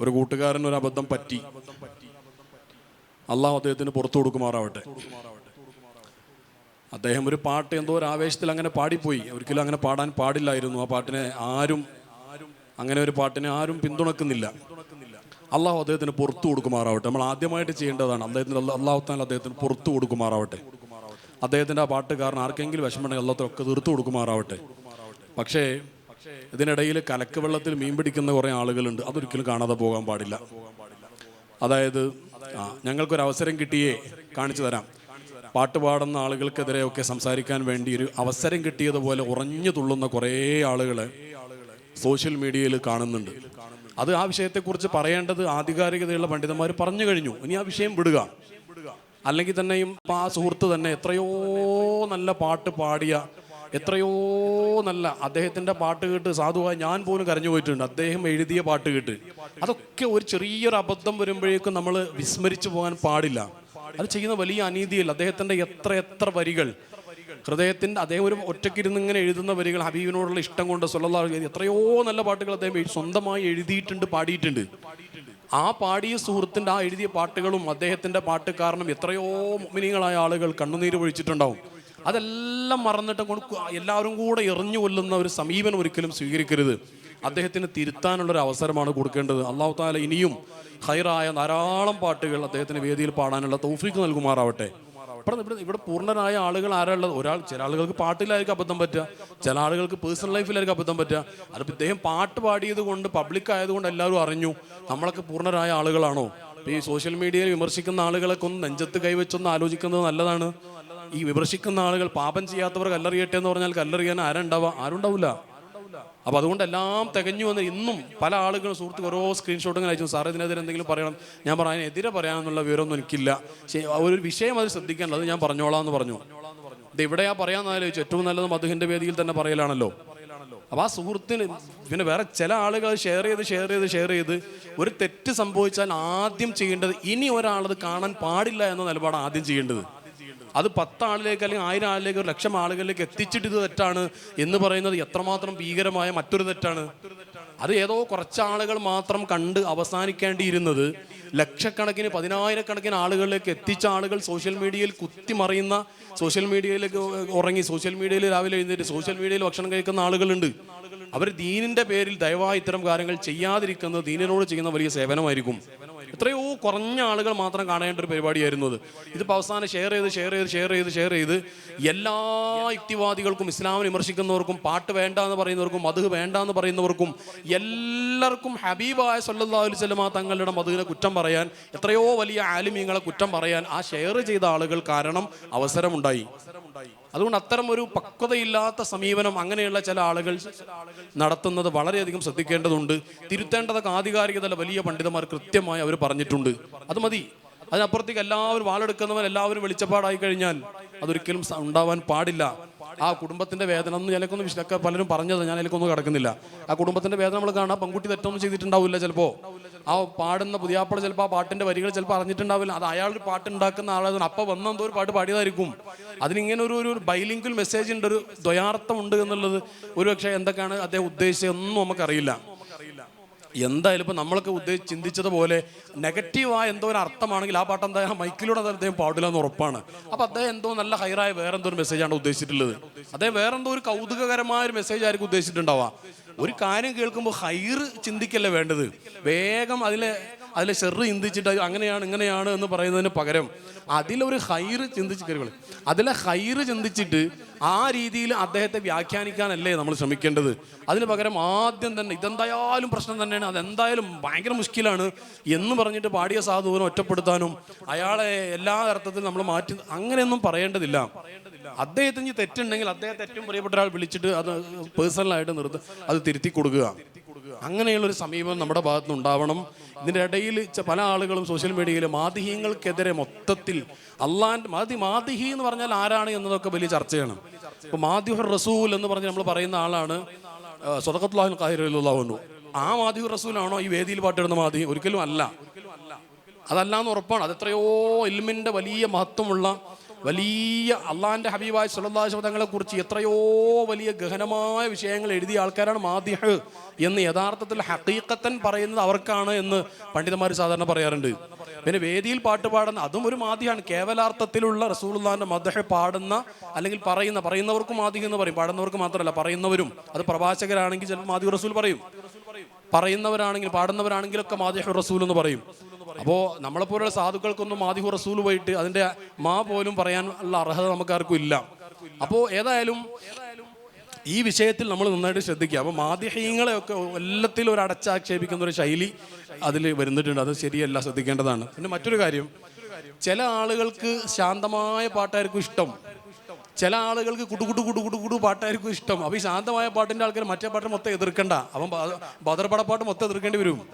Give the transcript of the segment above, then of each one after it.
ഒരു കൂട്ടുകാരൻ ഒരു അബദ്ധം പറ്റി. അള്ളാഹു അദ്ദേഹത്തിന് പുറത്തു കൊടുക്കുമാറാവട്ടെ. അദ്ദേഹം ഒരു പാട്ട് എന്തോ ഒരു ആവേശത്തിൽ അങ്ങനെ പാടിപ്പോയി. ഒരിക്കലും അങ്ങനെ പാടാൻ പാടില്ലായിരുന്നു. ആ പാട്ടിനെ ആരും അങ്ങനെ ഒരു പാട്ടിനെ ആരും പിന്തുണക്കുന്നില്ല. അള്ളാഹു അദ്ദേഹത്തിന് പുറത്തു കൊടുക്കുമാറാവട്ടെ. നമ്മൾ ആദ്യമായിട്ട് ചെയ്യേണ്ടതാണ് അദ്ദേഹത്തിന് അള്ളാഹു താൻ അദ്ദേഹത്തിന് പുറത്തു കൊടുക്കുമാറാവട്ടെ. അദ്ദേഹത്തിന്റെ ആ പാട്ട് കാരണം ആർക്കെങ്കിലും വിഷമമുണ്ടെങ്കിൽ അള്ളാഹത്തൊക്കെ തീർത്തു കൊടുക്കുമാറാവട്ടെ. പക്ഷേ ഇതിനിടയിൽ കലക്ക് വെള്ളത്തിൽ മീൻ പിടിക്കുന്ന കുറേ ആളുകളുണ്ട്. അതൊരിക്കലും കാണാതെ പോകാൻ പാടില്ല. അതായത് ആ ഞങ്ങൾക്കൊരു അവസരം കിട്ടിയേ കാണിച്ചു തരാം. പാട്ട് പാടുന്ന ആളുകൾക്കെതിരെയൊക്കെ സംസാരിക്കാൻ വേണ്ടി ഒരു അവസരം കിട്ടിയതുപോലെ ഉറഞ്ഞു തുള്ളുന്ന കുറേ ആളുകളെ സോഷ്യൽ മീഡിയയിൽ കാണുന്നുണ്ട്. അത് ആ വിഷയത്തെക്കുറിച്ച് പറയേണ്ടത് ആധികാരികതയുള്ള പണ്ഡിതന്മാർ പറഞ്ഞു കഴിഞ്ഞു. ഇനി ആ വിഷയം വിടുക. അല്ലെങ്കിൽ തന്നെയും ആ സുഹൃത്ത് തന്നെ എത്രയോ നല്ല പാട്ട് പാടിയ എത്രയോ നല്ല അദ്ദേഹത്തിന്റെ പാട്ട് കേട്ട് സാധുവായി ഞാൻ പോലും കരഞ്ഞു പോയിട്ടുണ്ട്. അദ്ദേഹം എഴുതിയ പാട്ട് കേട്ട്. അതൊക്കെ ഒരു ചെറിയൊരു അബദ്ധം വരുമ്പോഴേക്കും നമ്മൾ വിസ്മരിച്ചു പോകാൻ പാടില്ല. അത് ചെയ്യുന്ന വലിയ അനീതിയല്ല. അദ്ദേഹത്തിന്റെ എത്ര എത്ര വരികൾ. ഹൃദയത്തിന്റെ അദ്ദേഹം ഒരു ഒറ്റക്കിരുന്ന് ഇങ്ങനെ എഴുതുന്ന വരികൾ ഹബീബിനോടുള്ള ഇഷ്ടം കൊണ്ട് സ്വല്ലാ എത്രയോ നല്ല പാട്ടുകൾ അദ്ദേഹം സ്വന്തമായി എഴുതിയിട്ടുണ്ട് പാടിയിട്ടുണ്ട്. ആ പാടിയ സുഹൃത്തിന്റെ ആ എഴുതിയ പാട്ടുകളും അദ്ദേഹത്തിന്റെ പാട്ട് കാരണം എത്രയോ മിനിങ്ങളായ ആളുകൾ കണ്ണുനീര് പൊഴിച്ചിട്ടുണ്ടാവും. അതെല്ലാം മറന്നിട്ട് കൊണ്ട് എല്ലാവരും കൂടെ എറിഞ്ഞു കൊല്ലുന്ന ഒരു സമീപനം ഒരിക്കലും സ്വീകരിക്കരുത്. അദ്ദേഹത്തിന് തിരുത്താനുള്ള ഒരു അവസരമാണ് കൊടുക്കേണ്ടത്. അള്ളാഹു താല ഇനിയും ഹൈറായ ധാരാളം പാട്ടുകൾ അദ്ദേഹത്തിന് വേദിയിൽ പാടാനുള്ള തൗഫീക്ക് നൽകുമാറാവട്ടെ. ഇവിടെ ഇവിടെ ഇവിടെ പൂർണരായ ആളുകൾ ആരാളുള്ളത് ഒരാൾ ചില ആളുകൾക്ക് പാട്ടിലായിരിക്കും അബദ്ധം പറ്റുക. ചില ആളുകൾക്ക് പേഴ്സണൽ ലൈഫിലായിരിക്കും അബദ്ധം പറ്റുക. അതിപ്പോൾ ഇദ്ദേഹം പാട്ട് പാടിയത് കൊണ്ട് പബ്ലിക് ആയതുകൊണ്ട് എല്ലാവരും അറിഞ്ഞു. നമ്മളൊക്കെ പൂർണരായ ആളുകളാണോ? ഈ സോഷ്യൽ മീഡിയയിൽ വിമർശിക്കുന്ന ആളുകളൊക്കെ ഒന്ന് നെഞ്ചത്ത് കൈവച്ചൊന്ന് ആലോചിക്കുന്നത് നല്ലതാണ്. ഈ വിമർശിക്കുന്ന ആളുകൾ പാപം ചെയ്യാത്തവർ കല്ലെറിയട്ടെ എന്ന് പറഞ്ഞാൽ കല്ലെറിയാൻ ആരുണ്ടാവുക ആരുണ്ടാവില്ല. അപ്പൊ അതുകൊണ്ട് എല്ലാം തികഞ്ഞു വന്ന് ഇന്നും പല ആളുകളും സുഹൃത്തുക്കൾ ഓരോ സ്ക്രീൻഷോട്ടും അയച്ചു. സാർ ഇതിനെതിരെ എന്തെങ്കിലും പറയണം? ഞാൻ പറയാൻ എതിരെ പറയാനുള്ള വിവരമൊന്നും എനിക്കില്ല. ഒരു വിഷയം അത് ശ്രദ്ധിക്കാനുള്ളത് ഞാൻ പറഞ്ഞോളാം എന്ന് പറഞ്ഞു. ഇത് എവിടെയാ പറയാന്ന് ആലോചിച്ചു. ഏറ്റവും നല്ലത് മധുഹിന്റെ വേദിയിൽ തന്നെ പറയലാണല്ലോ. അപ്പൊ ആ സുഹൃത്തിന് പിന്നെ വേറെ ചില ആളുകൾ ഷെയർ ചെയ്ത് ഷെയർ ചെയ്ത് ഷെയർ ചെയ്ത് ഒരു തെറ്റ് സംഭവിച്ചാൽ ആദ്യം ചെയ്യേണ്ടത് ഇനി ഒരാളത് കാണാൻ പാടില്ല എന്ന നിലപാടാണ് ആദ്യം ചെയ്യേണ്ടത്. അത് പത്ത് ആളിലേക്ക് അല്ലെങ്കിൽ ആയിരം ആളിലേക്ക് ഒരു ലക്ഷം ആളുകളിലേക്ക് എത്തിച്ചിട്ട് ഇത് തെറ്റാണ് എന്ന് പറയുന്നത് എത്രമാത്രം ഭീകരമായ മറ്റൊരു തെറ്റാണ്. അത് ഏതോ കുറച്ച് ആളുകൾ മാത്രം കണ്ട് അവസാനിക്കേണ്ടിയിരുന്നത്. ലക്ഷക്കണക്കിന് പതിനായിരക്കണക്കിന് ആളുകളിലേക്ക് എത്തിച്ച ആളുകൾ സോഷ്യൽ മീഡിയയിൽ കുത്തിമറിയുന്ന സോഷ്യൽ മീഡിയയിലേക്ക് ഉറങ്ങി സോഷ്യൽ മീഡിയയിൽ രാവിലെ എഴുന്നേറ്റ് സോഷ്യൽ മീഡിയയിൽ ഭക്ഷണം കഴിക്കുന്ന ആളുകളുണ്ട്. അവർ ദീനിന്റെ പേരിൽ ദയവായി ഇത്തരം കാര്യങ്ങൾ ചെയ്യാതിരിക്കുന്നത് ദീനിനോട് ചെയ്യുന്ന വലിയ സേവനമായിരിക്കും. എത്രയോ കുറഞ്ഞ ആളുകൾ മാത്രം കാണേണ്ട ഒരു പരിപാടിയായിരുന്നു അത്. ഇതിപ്പോൾ അവസാനം ഷെയർ ചെയ്ത് ഷെയർ ചെയ്ത് ഷെയർ ചെയ്ത് ഷെയർ ചെയ്ത് എല്ലാ യുക്തിവാദികൾക്കും ഇസ്ലാമിനെ വിമർശിക്കുന്നവർക്കും പാട്ട് വേണ്ട എന്ന് പറയുന്നവർക്കും മധു വേണ്ട എന്ന് പറയുന്നവർക്കും എല്ലാവർക്കും ഹബീബായ സല്ലല്ലാഹു അലൈഹി വസല്ലമ തങ്ങളുടെ മധുവിനെ കുറ്റം പറയാൻ എത്രയോ വലിയ ആലിമീങ്ങളെ കുറ്റം പറയാൻ ആ ഷെയർ ചെയ്ത ആളുകൾ കാരണം അവസരമുണ്ടായി. അതുകൊണ്ട് അത്തരം ഒരു പക്വതയില്ലാത്ത സമീപനം അങ്ങനെയുള്ള ചില ആളുകൾ നടത്തുന്നത് വളരെയധികം ശ്രദ്ധിക്കേണ്ടതുണ്ട്. തിരുത്തേണ്ടതൊക്കെ ആധികാരികതല്ല വലിയ പണ്ഡിതന്മാർ കൃത്യമായി അവർ പറഞ്ഞിട്ടുണ്ട്. അത് മതി. അതിനപ്പുറത്തേക്ക് എല്ലാവരും വാളെടുക്കുന്നവൻ എല്ലാവരും വെളിച്ചപ്പാടായി കഴിഞ്ഞാൽ അതൊരിക്കലും ഉണ്ടാവാൻ പാടില്ല. ആ കുടുംബത്തിന്റെ വേദന ഒന്നും ഞാനൊക്കെ വിശദമൊക്കെ പലരും പറഞ്ഞത് ഞാൻ അതിലേക്കൊന്നും കിടക്കുന്നില്ല. ആ കുടുംബത്തിന്റെ വേദന നമ്മൾ കാണാം. പെൺകുട്ടി തെറ്റൊന്നും ചെയ്തിട്ടുണ്ടാവില്ല ചിലപ്പോ. ആ പാടുന്ന പുതിയാപ്പള ചിലപ്പോൾ ആ പാട്ടിന്റെ വരികൾ ചിലപ്പോൾ അറിഞ്ഞിട്ടുണ്ടാവില്ല. അത് അയാൾ ഒരു പാട്ട് ഉണ്ടാക്കുന്ന ആളാണ് അപ്പൊ വന്ന എന്തോ ഒരു പാട്ട് പാടിയതായിരിക്കും. അതിനിങ്ങനെ ഒരു ഒരു ബൈലിംഗുൽ മെസ്സേജ് ഉണ്ട് ഒരു ദ്വയാർത്ഥം ഉണ്ട് എന്നുള്ളത്. ഒരുപക്ഷെ എന്തൊക്കെയാണ് അദ്ദേഹം ഉദ്ദേശിച്ചതെന്നും നമുക്കറിയില്ല. എന്തായാലും ഇപ്പൊ നമ്മളൊക്കെ ഉദ്ദേശിച്ച് ചിന്തിച്ചതുപോലെ നെഗറ്റീവായ എന്തോ ഒരു അർത്ഥമാണെങ്കിൽ ആ പാട്ട് എന്താ മൈക്കിലൂടെ അദ്ദേഹം പാടില്ല എന്ന് ഉറപ്പാണ്. അപ്പൊ അദ്ദേഹം എന്തോ നല്ല ഹൈറായ വേറെന്തോ ഒരു മെസ്സേജാണ് ഉദ്ദേശിച്ചിട്ടുള്ളത്. അദ്ദേഹം വേറെന്തോ ഒരു കൗതുകകരമായ ഒരു മെസ്സേജ് ആയിരിക്കും ഉദ്ദേശിച്ചിട്ടുണ്ടാവുക. ഒരു കാര്യം കേൾക്കുമ്പോൾ ഹൈർ ചിന്തിക്കല്ലേ വേണ്ടത്? വേഗം അതിലെ അതിലെ ഷെറ് ചിന്തിച്ചിട്ട് അങ്ങനെയാണ് ഇങ്ങനെയാണ് എന്ന് പറയുന്നതിന് പകരം അതിലൊരു ഹൈറ് ചിന്തിച്ച് കരുകൾ അതിലെ ഹൈറ് ചിന്തിച്ചിട്ട് ആ രീതിയിൽ അദ്ദേഹത്തെ വ്യാഖ്യാനിക്കാനല്ലേ നമ്മൾ ശ്രമിക്കേണ്ടത്. അതിന് പകരം ആദ്യം തന്നെ ഇതെന്തായാലും പ്രശ്നം തന്നെയാണ് അതെന്തായാലും ഭയങ്കര മുഷ്കിലാണ് എന്ന് പറഞ്ഞിട്ട് പാടിയ സാധുവിനെ ഒറ്റപ്പെടുത്താനും അയാളെ എല്ലാ അർത്ഥത്തിലും നമ്മൾ മാറ്റി അങ്ങനെയൊന്നും പറയേണ്ടതില്ല. അദ്ദേഹത്തിന് തെറ്റുണ്ടെങ്കിൽ അദ്ദേഹത്തെ ഏറ്റവും പ്രിയപ്പെട്ട ഒരാൾ വിളിച്ചിട്ട് അത് പേഴ്സണലായിട്ട് നിർത്ത് അത് തിരുത്തി കൊടുക്കുക. അങ്ങനെയുള്ള ഒരു നമ്മുടെ ഭാഗത്തുനിന്ന് ഉണ്ടാവണം. ഇതിന്റെ ഇടയിൽ പല ആളുകളും സോഷ്യൽ മീഡിയയിൽ മാതിഹ്യങ്ങൾക്കെതിരെ മൊത്തത്തിൽ അള്ളാന്റെ മാതി മാതിഹി എന്ന് പറഞ്ഞാൽ ആരാണ് എന്നതൊക്കെ വലിയ ചർച്ചയാണ്. ഇപ്പോൾ മാതിഹുർ റസൂൽ എന്ന് പറഞ്ഞ് നമ്മൾ പറയുന്ന ആളാണ് സ്വതക്കത്തുല്ലാഹിൻ കാഹിറുള്ളൂ ആ മാതിഹുർ റസൂലാണോ ഈ വേദിയിൽ പാട്ടിടുന്ന മാതിഹി ഒരിക്കലും അല്ല. അതല്ല എന്ന് ഉറപ്പാണ്. അത് എത്രയോ ഇൽമിന്റെ വലിയ മഹത്വമുള്ള വലിയ അള്ളാഹിന്റെ ഹബീബായ സുലല്ലാഹു തങ്ങളെ കുറിച്ച് എത്രയോ വലിയ ഗഹനമായ വിഷയങ്ങൾ എഴുതിയ ആൾക്കാരാണ് മാദിഹ് എന്ന് യഥാർത്ഥത്തിൽ ഹക്കീക്കത്തൻ പറയുന്നത് അവർക്കാണ് എന്ന് പണ്ഡിതന്മാർ സാധാരണ പറയാറുണ്ട്. പിന്നെ വേദിയിൽ പാട്ട് പാടുന്ന അതും ഒരു മാദിയാണ് കേവലാർത്ഥത്തിലുള്ള റസൂലുള്ളാഹിന്റെ മദഹ പാടുന്ന അല്ലെങ്കിൽ പറയുന്ന പറയുന്നവർക്കും മാദിഹ് എന്ന് പറയും. പാടുന്നവർക്ക് മാത്രമല്ല പറയുന്നവരും. അത് പ്രവാചകരാണെങ്കിൽ ചിലപ്പോൾ മാധ്യമ റസൂൽ പറയും. പറയുന്നവരാണെങ്കിൽ പാടുന്നവരാണെങ്കിലൊക്കെ മാധ്യമ റസൂൽ എന്ന് പറയും. അപ്പോൾ നമ്മളെപ്പോലുള്ള സാധുക്കൾക്കൊന്നും ആദ്യ റസൂൽ പോയിട്ട് അതിന്റെ മാ പോലും പറയാൻ ഉള്ള അർഹത നമുക്കാർക്കും ഇല്ല. അപ്പോൾ ഏതായാലും ഈ വിഷയത്തിൽ നമ്മൾ നന്നായിട്ട് ശ്രദ്ധിക്കുക. അപ്പോൾ മാധ്യഹീങ്ങളെയൊക്കെ എല്ലാത്തിലും ഒരു അടച്ചാക്ഷേപിക്കുന്ന ഒരു ശൈലി അതിൽ വരുന്നിട്ടുണ്ട്. അത് ശരിയല്ല ശ്രദ്ധിക്കേണ്ടതാണ്. പിന്നെ മറ്റൊരു കാര്യം ചില ആളുകൾക്ക് ശാന്തമായ പാട്ടായിരിക്കും ഇഷ്ടം. ചില ആളുകൾക്ക് കുടുകുടു കുടുകുടു കുടു പാട്ടായിരിക്കും ഇഷ്ടം. അപ്പോൾ ഈ ശാന്തമായ പാട്ടിന്റെ ആൾക്കാർ മറ്റേ പാട്ട് മൊത്തം എതിർക്കണ്ട. അവൻ ബദർപടപ്പാട്ട് മൊത്തം എതിർക്കേണ്ടി വരും.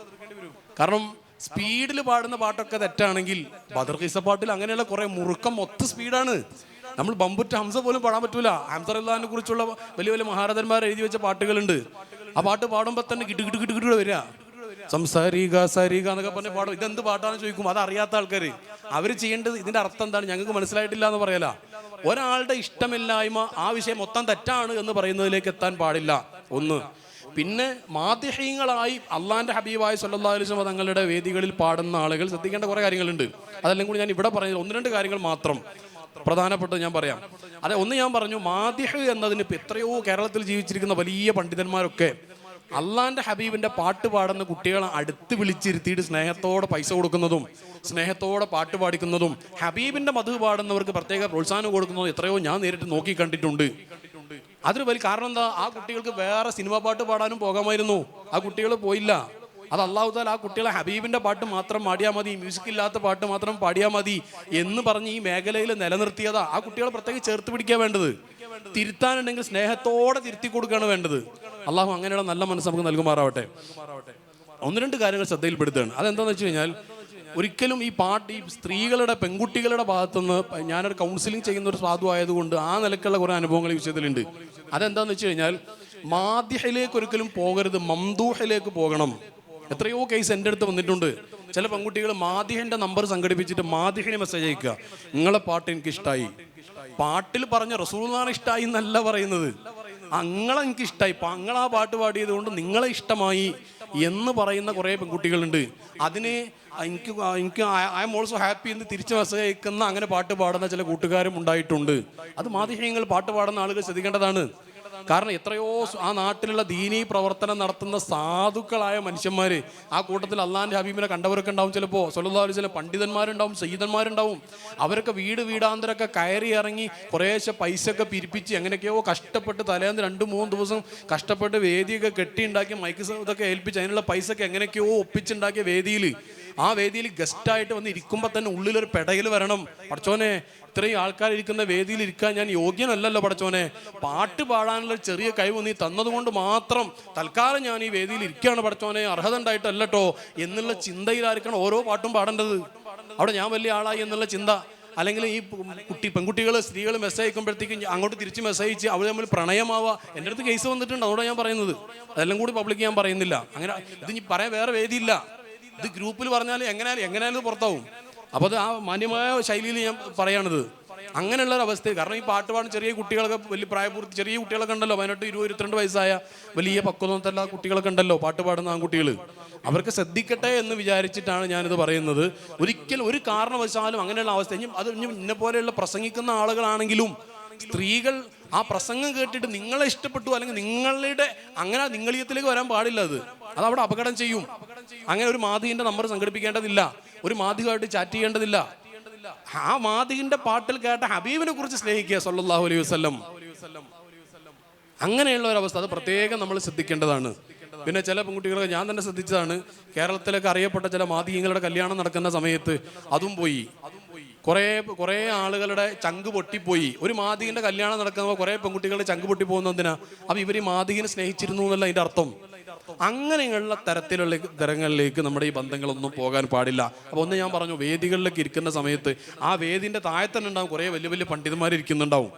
കാരണം സ്പീഡിൽ പാടുന്ന പാട്ടൊക്കെ തെറ്റാണെങ്കിൽ ബദർ ഖിസ പാട്ടിൽ അങ്ങനെയുള്ള കുറെ മുറുക്കം മൊത്ത സ്പീഡാണ്. നമ്മൾ ബമ്പുറ്റ ഹംസ പോലും പാടാൻ പറ്റൂല. ഹംസർ അള്ളഹാനെ കുറിച്ചുള്ള വലിയ വലിയ മഹാരഥന്മാർ എഴുതി വെച്ച പാട്ടുകളുണ്ട്. ആ പാട്ട് പാടുമ്പോൾ തന്നെ കിട്ടു കിട്ടു കിട്ടു കിട്ടു വരിക സംസാരിക സരിക എന്നൊക്കെ പറഞ്ഞ പാടും. ഇതെന്ത് പാട്ടാണെന്ന് ചോദിക്കും. അത് അറിയാത്ത ആൾക്കാർ അവർ ചെയ്യേണ്ടത് ഇതിന്റെ അർത്ഥം എന്താണ്? ഞങ്ങൾക്ക് മനസ്സിലായിട്ടില്ല എന്ന് പറയല. ഒരാളുടെ ഇഷ്ടമില്ലായ്മ ആ വിഷയം മൊത്തം തെറ്റാണ് എന്ന് പറയുന്നതിലേക്ക് എത്താൻ പാടില്ല. ഒന്ന് പിന്നെ മാധ്യഹീങ്ങളായി അള്ളാന്റെ ഹബീബായ സല്ലാ തങ്ങളുടെ വേദികളിൽ പാടുന്ന ആളുകൾ ശ്രദ്ധിക്കേണ്ട കുറേ കാര്യങ്ങളുണ്ട്. അതെല്ലാം കൂടി ഞാൻ ഇവിടെ പറഞ്ഞത് ഒന്ന് രണ്ട് കാര്യങ്ങൾ മാത്രം പ്രധാനപ്പെട്ടത് ഞാൻ പറയാം. അതെ ഒന്ന് ഞാൻ പറഞ്ഞു മാദിഹ് എന്നതിന് ഇപ്പം എത്രയോ കേരളത്തിൽ ജീവിച്ചിരിക്കുന്ന വലിയ പണ്ഡിതന്മാരൊക്കെ അള്ളാന്റെ ഹബീബിന്റെ പാട്ട് പാടുന്ന കുട്ടികളെ അടുത്ത് വിളിച്ചിരുത്തിയിട്ട് സ്നേഹത്തോടെ പൈസ കൊടുക്കുന്നതും സ്നേഹത്തോടെ പാട്ട് പാടിക്കുന്നതും ഹബീബിന്റെ മധു പാടുന്നവർക്ക് പ്രത്യേക പ്രോത്സാഹനം കൊടുക്കുന്നതും എത്രയോ ഞാൻ നേരിട്ട് നോക്കി കണ്ടിട്ടുണ്ട്. അതിന് വലിയ കാരണം എന്താ? ആ കുട്ടികൾക്ക് വേറെ സിനിമ പാട്ട് പാടാനും പോകാമായിരുന്നു. ആ കുട്ടികൾ പോയില്ല. അത് അള്ളാഹു താല ആ കുട്ടികളെ ഹബീബിന്റെ പാട്ട് മാത്രം പാടിയാൽ മതി മ്യൂസിക് ഇല്ലാത്ത പാട്ട് മാത്രം പാടിയാൽ മതി എന്ന് പറഞ്ഞ് ഈ മേഖലയിൽ നിലനിർത്തിയതാ. ആ കുട്ടികളെ പ്രത്യേകം ചേർത്ത് പിടിക്കാൻ വേണ്ടത്. തിരുത്താനുണ്ടെങ്കിൽ സ്നേഹത്തോടെ തിരുത്തി കൊടുക്കുകയാണ് വേണ്ടത്. അള്ളാഹു അങ്ങനെയുള്ള നല്ല മനസ്സ് നമുക്ക് നൽകുമാറാവട്ടെ. ഒന്ന് രണ്ട് കാര്യങ്ങൾ ശ്രദ്ധയിൽപ്പെടുത്തുകയാണ്. അതെന്താണെന്ന് വെച്ച് കഴിഞ്ഞാൽ ഒരിക്കലും ഈ പാട്ട് ഈ സ്ത്രീകളുടെ പെൺകുട്ടികളുടെ ഭാഗത്തുനിന്ന് ഞാനൊരു കൗൺസിലിംഗ് ചെയ്യുന്ന ഒരു സാധു ആയതുകൊണ്ട് ആ നിലക്കുള്ള കുറേ അനുഭവങ്ങൾ ഈ വിഷയത്തിലുണ്ട്. അതെന്താന്ന് വെച്ച് കഴിഞ്ഞാൽ മാധ്യയിലേക്ക് ഒരിക്കലും പോകരുത് മംദൂഹയിലേക്ക് പോകണം. എത്രയോ കേസ് എന്റെ അടുത്ത് വന്നിട്ടുണ്ട്. ചില പെൺകുട്ടികൾ മാധ്യഹിന്റെ നമ്പർ സംഘടിപ്പിച്ചിട്ട് മാധ്യഹിന് മെസ്സേജ് അയക്കുക. നിങ്ങളെ പാട്ട് എനിക്ക് ഇഷ്ടമായി പാട്ടിൽ പറഞ്ഞ റസൂലാണ് ഇഷ്ടമായി എന്നല്ല പറയുന്നത്. അങ്ങളെ എനിക്ക് ഇഷ്ടമായി അങ്ങളാ പാട്ട് പാടിയത് കൊണ്ട് നിങ്ങളെ ഇഷ്ടമായി എന്ന് പറയുന്ന കുറേ പെൺകുട്ടികളുണ്ട്. അതിന് എനിക്ക് എനിക്ക് ഐ എം ഓൾസോ ഹാപ്പി എന്ന് തിരിച്ച് മെസ്സേജ് അങ്ങനെ പാട്ട് പാടുന്ന ചില കൂട്ടുകാരും ഉണ്ടായിട്ടുണ്ട്. അത് മാധ്യമങ്ങൾ പാട്ട് പാടുന്ന ആളുകൾ ശ്രദ്ധിക്കേണ്ടതാണ്. കാരണം എത്രയോ ആ നാട്ടിലുള്ള ദീനീ പ്രവർത്തനം നടത്തുന്ന സാധുക്കളായ മനുഷ്യന്മാർ ആ കൂട്ടത്തിൽ അള്ളാഹിന്റെ ഹബീബിനെ കണ്ടവരൊക്കെ ഉണ്ടാവും ചിലപ്പോൾ സൊല്ലാ ചില പണ്ഡിതന്മാരുണ്ടാവും സയ്യിദന്മാരുണ്ടാവും. അവരൊക്കെ വീട് വീടാന്തരൊക്കെ കയറി ഇറങ്ങി കുറേശ്ശെ പൈസ ഒക്കെ പിരിപ്പിച്ച് എങ്ങനെയൊക്കെയോ കഷ്ടപ്പെട്ട് തലേന്ന് രണ്ട് മൂന്ന് ദിവസം കഷ്ടപ്പെട്ട് വേദിയൊക്കെ കെട്ടിയുണ്ടാക്കി മൈക്ക് ഇതൊക്കെ ഏൽപ്പിച്ച് അതിനുള്ള പൈസ ഒക്കെ എങ്ങനെയൊക്കെയോ ഒപ്പിച്ചുണ്ടാക്കിയ വേദിയിൽ ആ വേദിയിൽ ഗസ്റ്റായിട്ട് വന്ന് ഇരിക്കുമ്പോൾ തന്നെ ഉള്ളിലൊരു പെടയിൽ വരണം. പഠിച്ചോനെ ഇത്രയും ആൾക്കാർ ഇരിക്കുന്ന വേദിയിൽ ഇരിക്കാൻ ഞാൻ യോഗ്യനല്ലല്ലോ പഠിച്ചോനെ പാട്ട് പാടാനുള്ള ചെറിയ കഴിവ് നീ തന്നതുകൊണ്ട് മാത്രം തൽക്കാലം ഞാൻ ഈ വേദിയിൽ ഇരിക്കുകയാണ് പഠിച്ചോനെ അർഹത ഉണ്ടായിട്ടല്ലോ എന്നുള്ള ചിന്തയിലായിരിക്കണം ഓരോ പാട്ടും പാടേണ്ടത്. അവിടെ ഞാൻ വലിയ ആളായി എന്നുള്ള ചിന്ത. അല്ലെങ്കിൽ ഈ കുട്ടി പെൺകുട്ടികൾ സ്ത്രീകൾ മെസ്സേജ് അയക്കുമ്പോഴത്തേക്കും അങ്ങോട്ട് തിരിച്ച് മെസ്സേജ് അയച്ച് അവർ തമ്മിൽ പ്രണയമാവുക. എന്റെ അടുത്ത് കേസ് വന്നിട്ടുണ്ട് അതുകൊണ്ടാണ് ഞാൻ പറയുന്നത്. അതെല്ലാം കൂടി പബ്ലിക് ഞാൻ പറയുന്നില്ല. അങ്ങനെ ഇത് ഇനി പറയാൻ വേറെ വേദിയില്ല. ഇത് ഗ്രൂപ്പിൽ പറഞ്ഞാൽ എങ്ങനെയാലും എങ്ങനെയാലും പുറത്താവും. അപ്പോൾ അത് ആ മാന്യമായ ശൈലിയിൽ ഞാൻ പറയാണിത്. അങ്ങനെയുള്ള ഒരു അവസ്ഥ കാരണം ഈ പാട്ട് പാടുന്ന ചെറിയ കുട്ടികളൊക്കെ വലിയ പ്രായപൂർത്തി ചെറിയ കുട്ടികളൊക്കെ ഉണ്ടല്ലോ. പതിനെട്ട് ഇരുപത് ഇരുപത്തിരണ്ട് വയസ്സായ വലിയ പക്വതല്ല കുട്ടികളൊക്കെ ഉണ്ടല്ലോ പാട്ട് പാടുന്ന ആൺകുട്ടികൾ അവർക്ക് ശ്രദ്ധിക്കട്ടെ എന്ന് വിചാരിച്ചിട്ടാണ് ഞാനിത് പറയുന്നത്. ഒരിക്കലും ഒരു കാരണവശാലും അങ്ങനെയുള്ള അവസ്ഥ അത് ഇനി ഇന്നെ പോലെയുള്ള പ്രസംഗിക്കുന്ന ആളുകളാണെങ്കിലും സ്ത്രീകൾ ആ പ്രസംഗം കേട്ടിട്ട് നിങ്ങളെ ഇഷ്ടപ്പെട്ടു അല്ലെങ്കിൽ നിങ്ങളുടെ അങ്ങനെ നിങ്ങളീയത്തിലേക്ക് വരാൻ പാടില്ല അത്. അത് അവിടെ അപകടം ചെയ്യും. അങ്ങനെ ഒരു മാധീന്റെ നമ്പർ സംഘടിപ്പിക്കേണ്ടതില്ല. ഒരു മാധികമായിട്ട് ചാറ്റ് ചെയ്യേണ്ടതില്ല. ആ മാധികിന്റെ പാട്ടിൽ കേട്ട ഹബീബിനെ കുറിച്ച് സ്നേഹിക്കുക സല്ലാഹു അലൈഹി വസല്ലം. അങ്ങനെയുള്ള ഒരു അവസ്ഥ അത് പ്രത്യേകം നമ്മൾ ശ്രദ്ധിക്കേണ്ടതാണ്. പിന്നെ ചില പെൺകുട്ടികളൊക്കെ ഞാൻ തന്നെ ശ്രദ്ധിച്ചതാണ്. കേരളത്തിലൊക്കെ അറിയപ്പെട്ട ചില മാധ്യമങ്ങളുടെ കല്യാണം നടക്കുന്ന സമയത്ത് അതും പോയി. കുറേ കുറേ ആളുകളുടെ ചങ്ക് പൊട്ടിപ്പോയി. ഒരു മാധികന്റെ കല്യാണം നടക്കുമ്പോൾ കുറേ പെൺകുട്ടികളുടെ ചങ്ക് പൊട്ടി എന്തിനാ? അപ്പൊ ഇവർ ഈ സ്നേഹിച്ചിരുന്നു എന്നല്ല അതിന്റെ അർത്ഥം. അങ്ങനെയുള്ള തരത്തിലുള്ള തരങ്ങളിലേക്ക് നമ്മുടെ ഈ ബന്ധങ്ങളൊന്നും പോകാൻ പാടില്ല. അപ്പോൾ ഒന്ന് ഞാൻ പറഞ്ഞു വേദികളിലേക്ക് ഇരിക്കുന്ന സമയത്ത് ആ വേദിന്റെ താഴെ തന്നെ ഉണ്ടാവും കുറേ വലിയ വലിയ പണ്ഡിതന്മാർ ഇരിക്കുന്നുണ്ടാവും.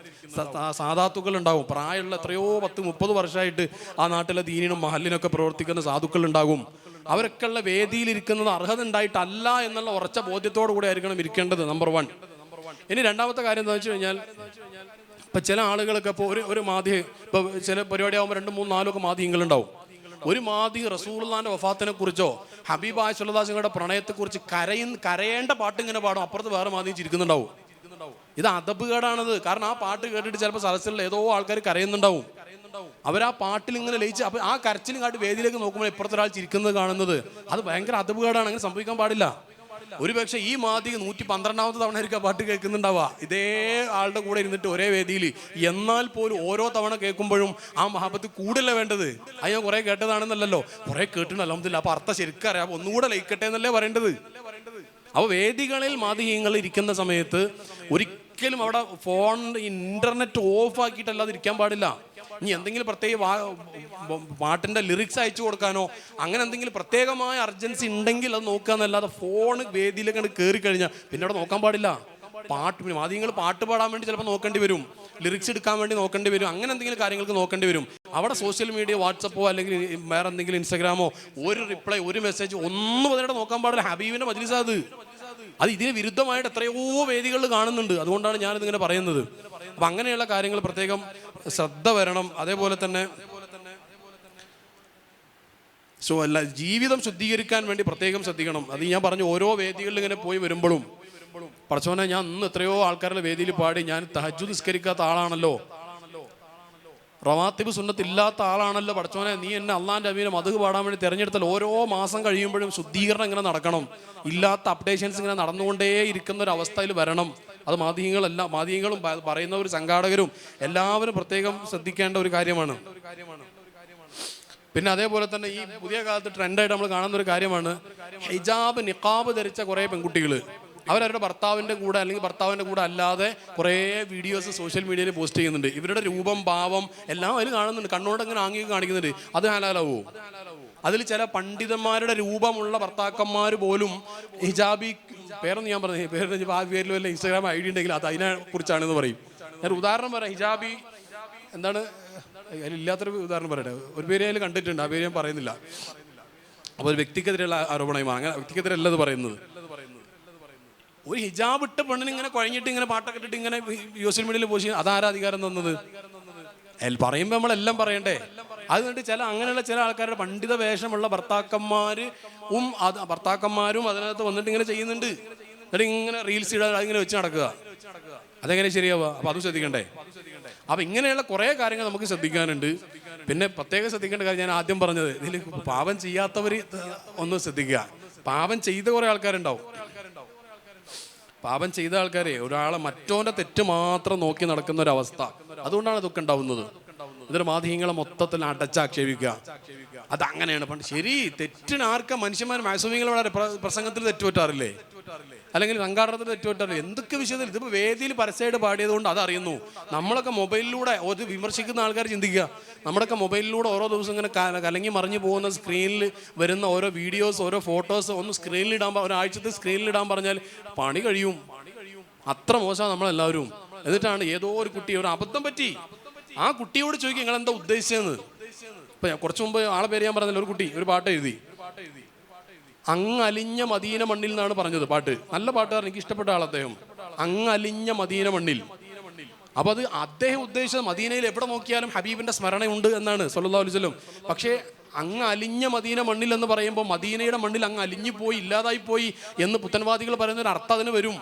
സാധാത്തുക്കൾ ഉണ്ടാവും പ്രായമുള്ള എത്രയോ പത്ത് മുപ്പത് വർഷമായിട്ട് ആ നാട്ടിലെ ദീനിനും മഹലിനൊക്കെ പ്രവർത്തിക്കുന്ന സാധുക്കൾ ഉണ്ടാകും അവരൊക്കെ ഉള്ള വേദിയിൽ ഇരിക്കുന്നത് അർഹത ഉണ്ടായിട്ടല്ല എന്നുള്ള ഉറച്ച ബോധ്യത്തോടു കൂടി ആയിരിക്കണം ഇരിക്കേണ്ടത് നമ്പർ വൺ ഇനി രണ്ടാമത്തെ കാര്യം എന്താ വെച്ച് കഴിഞ്ഞാൽ ഇപ്പൊ ചില ആളുകളൊക്കെ ഇപ്പോൾ ഒരു ഒരു മാധ്യമം ഇപ്പൊ ചില പരിപാടി ആകുമ്പോൾ രണ്ട് മൂന്ന് നാലൊക്കെ മാധ്യങ്ങളുണ്ടാവും. ഒരു മാതി റസൂള്ളാന്റെ വഫാത്തിനെ കുറിച്ചോ ഹബീബായ പ്രണയത്തെ കുറിച്ച് കരയുന്ന കരയേണ്ട പാട്ട് ഇങ്ങനെ പാടും അപ്പുറത്ത് വേറെ മാതി ചിരിക്കുന്നുണ്ടാവും. ഇത് അതബുകേടാണത് കാരണം ആ പാട്ട് കേട്ടിട്ട് ചിലപ്പോൾ സദസ്സിലുള്ള ഏതോ ആൾക്കാർ കരയുന്നുണ്ടാവും. അവർ ആ പാട്ടിൽ ഇങ്ങനെ ലയിച്ച് അപ്പൊ ആ കരച്ചിലും കാട്ടി വേദിയിലേക്ക് നോക്കുമ്പോൾ ഇപ്പുറത്തൊരാൾ ചിരിക്കുന്നത് കാണുന്നത്. അത് ഭയങ്കര അതബുകേടാണ് അങ്ങനെ സംഭവിക്കാൻ പാടില്ല. ഒരു പക്ഷേ ഈ മാതി നൂറ്റി പന്ത്രണ്ടാമത്തെ തവണ ആയിരിക്കും പാട്ട് കേൾക്കുന്നുണ്ടാവുക. ഇതേ ആളുടെ കൂടെ ഇരുന്നിട്ട് ഒരേ വേദിയിൽ എന്നാൽ പോലും ഓരോ തവണ കേൾക്കുമ്പോഴും ആ മഹാബത്ത് കൂടല്ല വേണ്ടത്? അത് ഞാൻ കുറെ കേട്ടതാണെന്നല്ലല്ലോ. കുറെ കേട്ടിട്ടുണ്ട് അലഹമില്ല അപ്പൊ അർത്ഥം ശരിക്കും അറിയാം. ഒന്നുകൂടെ ലയിക്കട്ടെ എന്നല്ലേ പറയേണ്ടത്? അപ്പോൾ വേദികളിൽ മാധ്യമങ്ങൾ ഇരിക്കുന്ന സമയത്ത് ഒരിക്കലും അവിടെ ഫോൺ ഇന്റർനെറ്റ് ഓഫ് ആക്കിയിട്ടല്ലാതെ ഇരിക്കാൻ പാടില്ല. ഇനി എന്തെങ്കിലും പ്രത്യേക പാട്ടിന്റെ ലിറിക്സ് അയച്ചു കൊടുക്കാനോ അങ്ങനെ എന്തെങ്കിലും പ്രത്യേകമായ അർജൻസി ഉണ്ടെങ്കിൽ അത് നോക്കുക എന്നല്ലാതെ ഫോൺ വേദിയിലേക്ക് അങ്ങട് കയറി കഴിഞ്ഞാൽ പിന്നെ അവിടെ നോക്കാൻ പാടില്ല. പാട്ട് പിന്നെ ആദ്യം നിങ്ങൾ പാട്ട് പാടാൻ വേണ്ടി ചിലപ്പോൾ നോക്കേണ്ടി വരും. ലിറിക്സ് എടുക്കാൻ വേണ്ടി നോക്കേണ്ടി വരും. അങ്ങനെ എന്തെങ്കിലും കാര്യങ്ങൾക്ക് നോക്കേണ്ടി വരും. അവിടെ സോഷ്യൽ മീഡിയ വാട്സപ്പോ അല്ലെങ്കിൽ വേറെ എന്തെങ്കിലും ഇൻസ്റ്റാഗ്രാമോ ഒരു റിപ്ലൈ ഒരു മെസ്സേജ് ഒന്നും അതിനോട് നോക്കാൻ പാടില്ല. ഹബീബിന്റെ മജ്ലിസ് അത്. അത് ഇതിന് വിരുദ്ധമായിട്ട് എത്രയോ വേദികളിൽ കാണുന്നുണ്ട്. അതുകൊണ്ടാണ് ഞാനിത് ഇങ്ങനെ പറയുന്നത്. അപ്പൊ അങ്ങനെയുള്ള കാര്യങ്ങൾ പ്രത്യേകം ശ്രദ്ധ വരണം. അതേപോലെ തന്നെ സോ അല്ല ജീവിതം ശുദ്ധീകരിക്കാൻ വേണ്ടി പ്രത്യേകം ശ്രദ്ധിക്കണം. അത് ഞാൻ പറഞ്ഞു ഓരോ വേദികളിൽ ഇങ്ങനെ പോയി വരുമ്പോഴും പറച്ചോനെ ഞാൻ ഇന്ന് എത്രയോ ആൾക്കാരുടെ വേദിയിൽ പാടി ഞാൻ തഹജു നിസ്കരിക്കാത്ത ആളാണല്ലോ. റവാത്തിബ് സുന്നത്ത് ഇല്ലാത്ത ആളാണല്ലോ. പഠിച്ചോനെ നീ എന്നെ അള്ളാന്റെ അമീനെ മധു പാടാൻ വേണ്ടി തിരഞ്ഞെടുത്താൽ ഓരോ മാസം കഴിയുമ്പോഴും ശുദ്ധീകരണം ഇങ്ങനെ നടക്കണം. ഇല്ലാത്ത അപ്ഡേഷൻസ് ഇങ്ങനെ നടന്നുകൊണ്ടേ ഇരിക്കുന്ന ഒരു അവസ്ഥയിൽ വരണം. അത് മാധ്യമങ്ങളെല്ലാം മാധ്യമങ്ങളും പറയുന്നവർ സംഘാടകരും എല്ലാവരും പ്രത്യേകം ശ്രദ്ധിക്കേണ്ട ഒരു കാര്യമാണ്. പിന്നെ അതേപോലെ തന്നെ ഈ പുതിയ കാലത്ത് ട്രെൻഡായിട്ട് നമ്മൾ കാണുന്ന ഒരു കാര്യമാണ്. ഹിജാബ് നിക്കാബ് ധരിച്ച കുറേ പെൺകുട്ടികൾ അവരവരുടെ ഭർത്താവിന്റെ കൂടെ അല്ലെങ്കിൽ ഭർത്താവിന്റെ കൂടെ അല്ലാതെ കുറേ വീഡിയോസ് സോഷ്യൽ മീഡിയയിൽ പോസ്റ്റ് ചെയ്യുന്നുണ്ട്. ഇവരുടെ രൂപം ഭാവം എല്ലാം അതിൽ കാണുന്നുണ്ട്. കണ്ണോട് അങ്ങനെ ആംഗ്യം കാണിക്കുന്നുണ്ട്. അത് ഹലാലാവോ? അതിൽ ചില പണ്ഡിതന്മാരുടെ രൂപമുള്ള ഭർത്താക്കന്മാർ പോലും ഹിജാബി പേരൊന്നും ഞാൻ പറഞ്ഞു പേര് ആ പേരിൽ വല്ല ഇൻസ്റ്റാഗ്രാം ഐ ഡി ഉണ്ടെങ്കിൽ അത് അതിനെ കുറിച്ചാണെന്ന് പറയും. ഞാൻ ഉദാഹരണം പറയാം. ഹിജാബി എന്താണ് അതിലില്ലാത്തൊരു ഉദാഹരണം പറയട്ടെ. ഒരു പേര് അതിൽ കണ്ടിട്ടുണ്ട്. ആ പേര് ഞാൻ പറയുന്നില്ല. അപ്പോൾ ഒരു വ്യക്തിക്കെതിരെയുള്ള ആരോപണമാണ് അങ്ങനെ വ്യക്തിക്കെതിരല്ല അത് പറയുന്നത്. ഒരു ഹിജാബ് ഇട്ട പെണ്ണിന് ഇങ്ങനെ കുഴഞ്ഞിട്ട് ഇങ്ങനെ പാട്ടൊക്കെ ഇട്ടിട്ട് ഇങ്ങനെ സോഷ്യൽ മീഡിയയിൽ പോയി അതാരാ അധികാരം തന്നത്? പറയുമ്പോൾ പറയുമ്പോ നമ്മളെല്ലാം പറയണ്ടേ? അത് കണ്ടിട്ട് ചില അങ്ങനെയുള്ള ചില ആൾക്കാരുടെ പണ്ഡിത വേഷമുള്ള ഭർത്താക്കന്മാരും അത് ഭർത്താക്കന്മാരും അതിനകത്ത് വന്നിട്ട് ഇങ്ങനെ ചെയ്യുന്നുണ്ട്. എന്നിട്ട് ഇങ്ങനെ റീൽസ് ഇടാൻ അതിങ്ങനെ വെച്ച് നടക്കുക. അതെങ്ങനെ ശരിയാവുക? അപ്പൊ അതും ശ്രദ്ധിക്കണ്ടേ? അപ്പൊ ഇങ്ങനെയുള്ള കുറെ കാര്യങ്ങൾ നമുക്ക് ശ്രദ്ധിക്കാനുണ്ട്. പിന്നെ പ്രത്യേകം ശ്രദ്ധിക്കേണ്ട കാര്യം ഞാൻ ആദ്യം പറഞ്ഞത് ഇതിൽ പാപം ചെയ്യാത്തവര് ഒന്ന് ശ്രദ്ധിക്കുക. പാപം ചെയ്ത കുറെ ആൾക്കാരുണ്ടാവും. പാപം ചെയ്ത ആൾക്കാരെ ഒരാളെ മറ്റോന്റെ തെറ്റ് മാത്രം നോക്കി നടക്കുന്ന ഒരു അവസ്ഥ അതുകൊണ്ടാണ് ദുഃഖം ഉണ്ടാവുന്നത്. ഇതൊരു മാധ്യമങ്ങളെ മൊത്തത്തിൽ അടച്ചാക്ഷേപിക്കുക. അത് അങ്ങനെയാണ് പണ്ട് ശരി തെറ്റിന് ആർക്ക മനുഷ്യന്മാർ മാക്സിമങ്ങൾ വളരെ പ്രസംഗത്തിൽ തെറ്റുപറ്റാറില്ലേ? അല്ലെങ്കിൽ സംഘാടനത്തിൽ തെറ്റുപറ്റാറില്ല? എന്തൊക്കെ വിഷയത്തിൽ? ഇതിപ്പോ വേദിയിൽ പരസ്യമായിട്ട് പാടിയത് കൊണ്ട് അതറിയുന്നു. നമ്മളൊക്കെ മൊബൈലിലൂടെ ഒരു വിമർശിക്കുന്ന ആൾക്കാർ ചിന്തിക്കുക. നമ്മളൊക്കെ മൊബൈലിലൂടെ ഓരോ ദിവസം ഇങ്ങനെ കലങ്ങി മറിഞ്ഞു പോകുന്ന സ്ക്രീനിൽ വരുന്ന ഓരോ വീഡിയോസ് ഓരോ ഫോട്ടോസ് ഒന്ന് പ- ഒരാഴ്ചത്തെ സ്ക്രീനിൽ ഇടാൻ പറഞ്ഞാൽ പണി കഴിയും. അത്ര മോശമാണ് നമ്മളെല്ലാവരും. എന്നിട്ടാണ് ഏതോ ഒരു കുട്ടി ഒരു അബദ്ധം പറ്റി. ആ കുട്ടിയോട് ചോദിക്കും നിങ്ങൾ എന്താ ഉദ്ദേശിച്ചതെന്ന്. ഇപ്പൊ കുറച്ച് മുമ്പ് ആളെ പേര് ഞാൻ പറഞ്ഞില്ല ഒരു കുട്ടി ഒരു പാട്ട് എഴുതി. അങ്ങലിഞ്ഞ മദീന മണ്ണിൽ എന്നാണ് പറഞ്ഞത് പാട്ട്. നല്ല പാട്ടുകാരൻ എനിക്ക് ഇഷ്ടപ്പെട്ട ആൾ അദ്ദേഹം. അങ്ങലിഞ്ഞ മദീന മണ്ണിൽ. അപ്പൊ അത് അദ്ദേഹം ഉദ്ദേശിച്ചത് മദീനയിൽ എവിടെ നോക്കിയാലും ഹബീബിന്റെ സ്മരണയുണ്ട് എന്നാണ് സല്ലല്ലാഹു അലൈഹി വസല്ലം. പക്ഷേ അങ്ങ് അലിഞ്ഞ മദീന മണ്ണിൽ എന്ന് പറയുമ്പോൾ മദീനയുടെ മണ്ണിൽ അങ്ങ് അലിഞ്ഞു പോയി ഇല്ലാതായി പോയി എന്ന് പുത്തൻവാദികൾ പറയുന്ന ഒരു അർത്ഥം അതിന് വരും.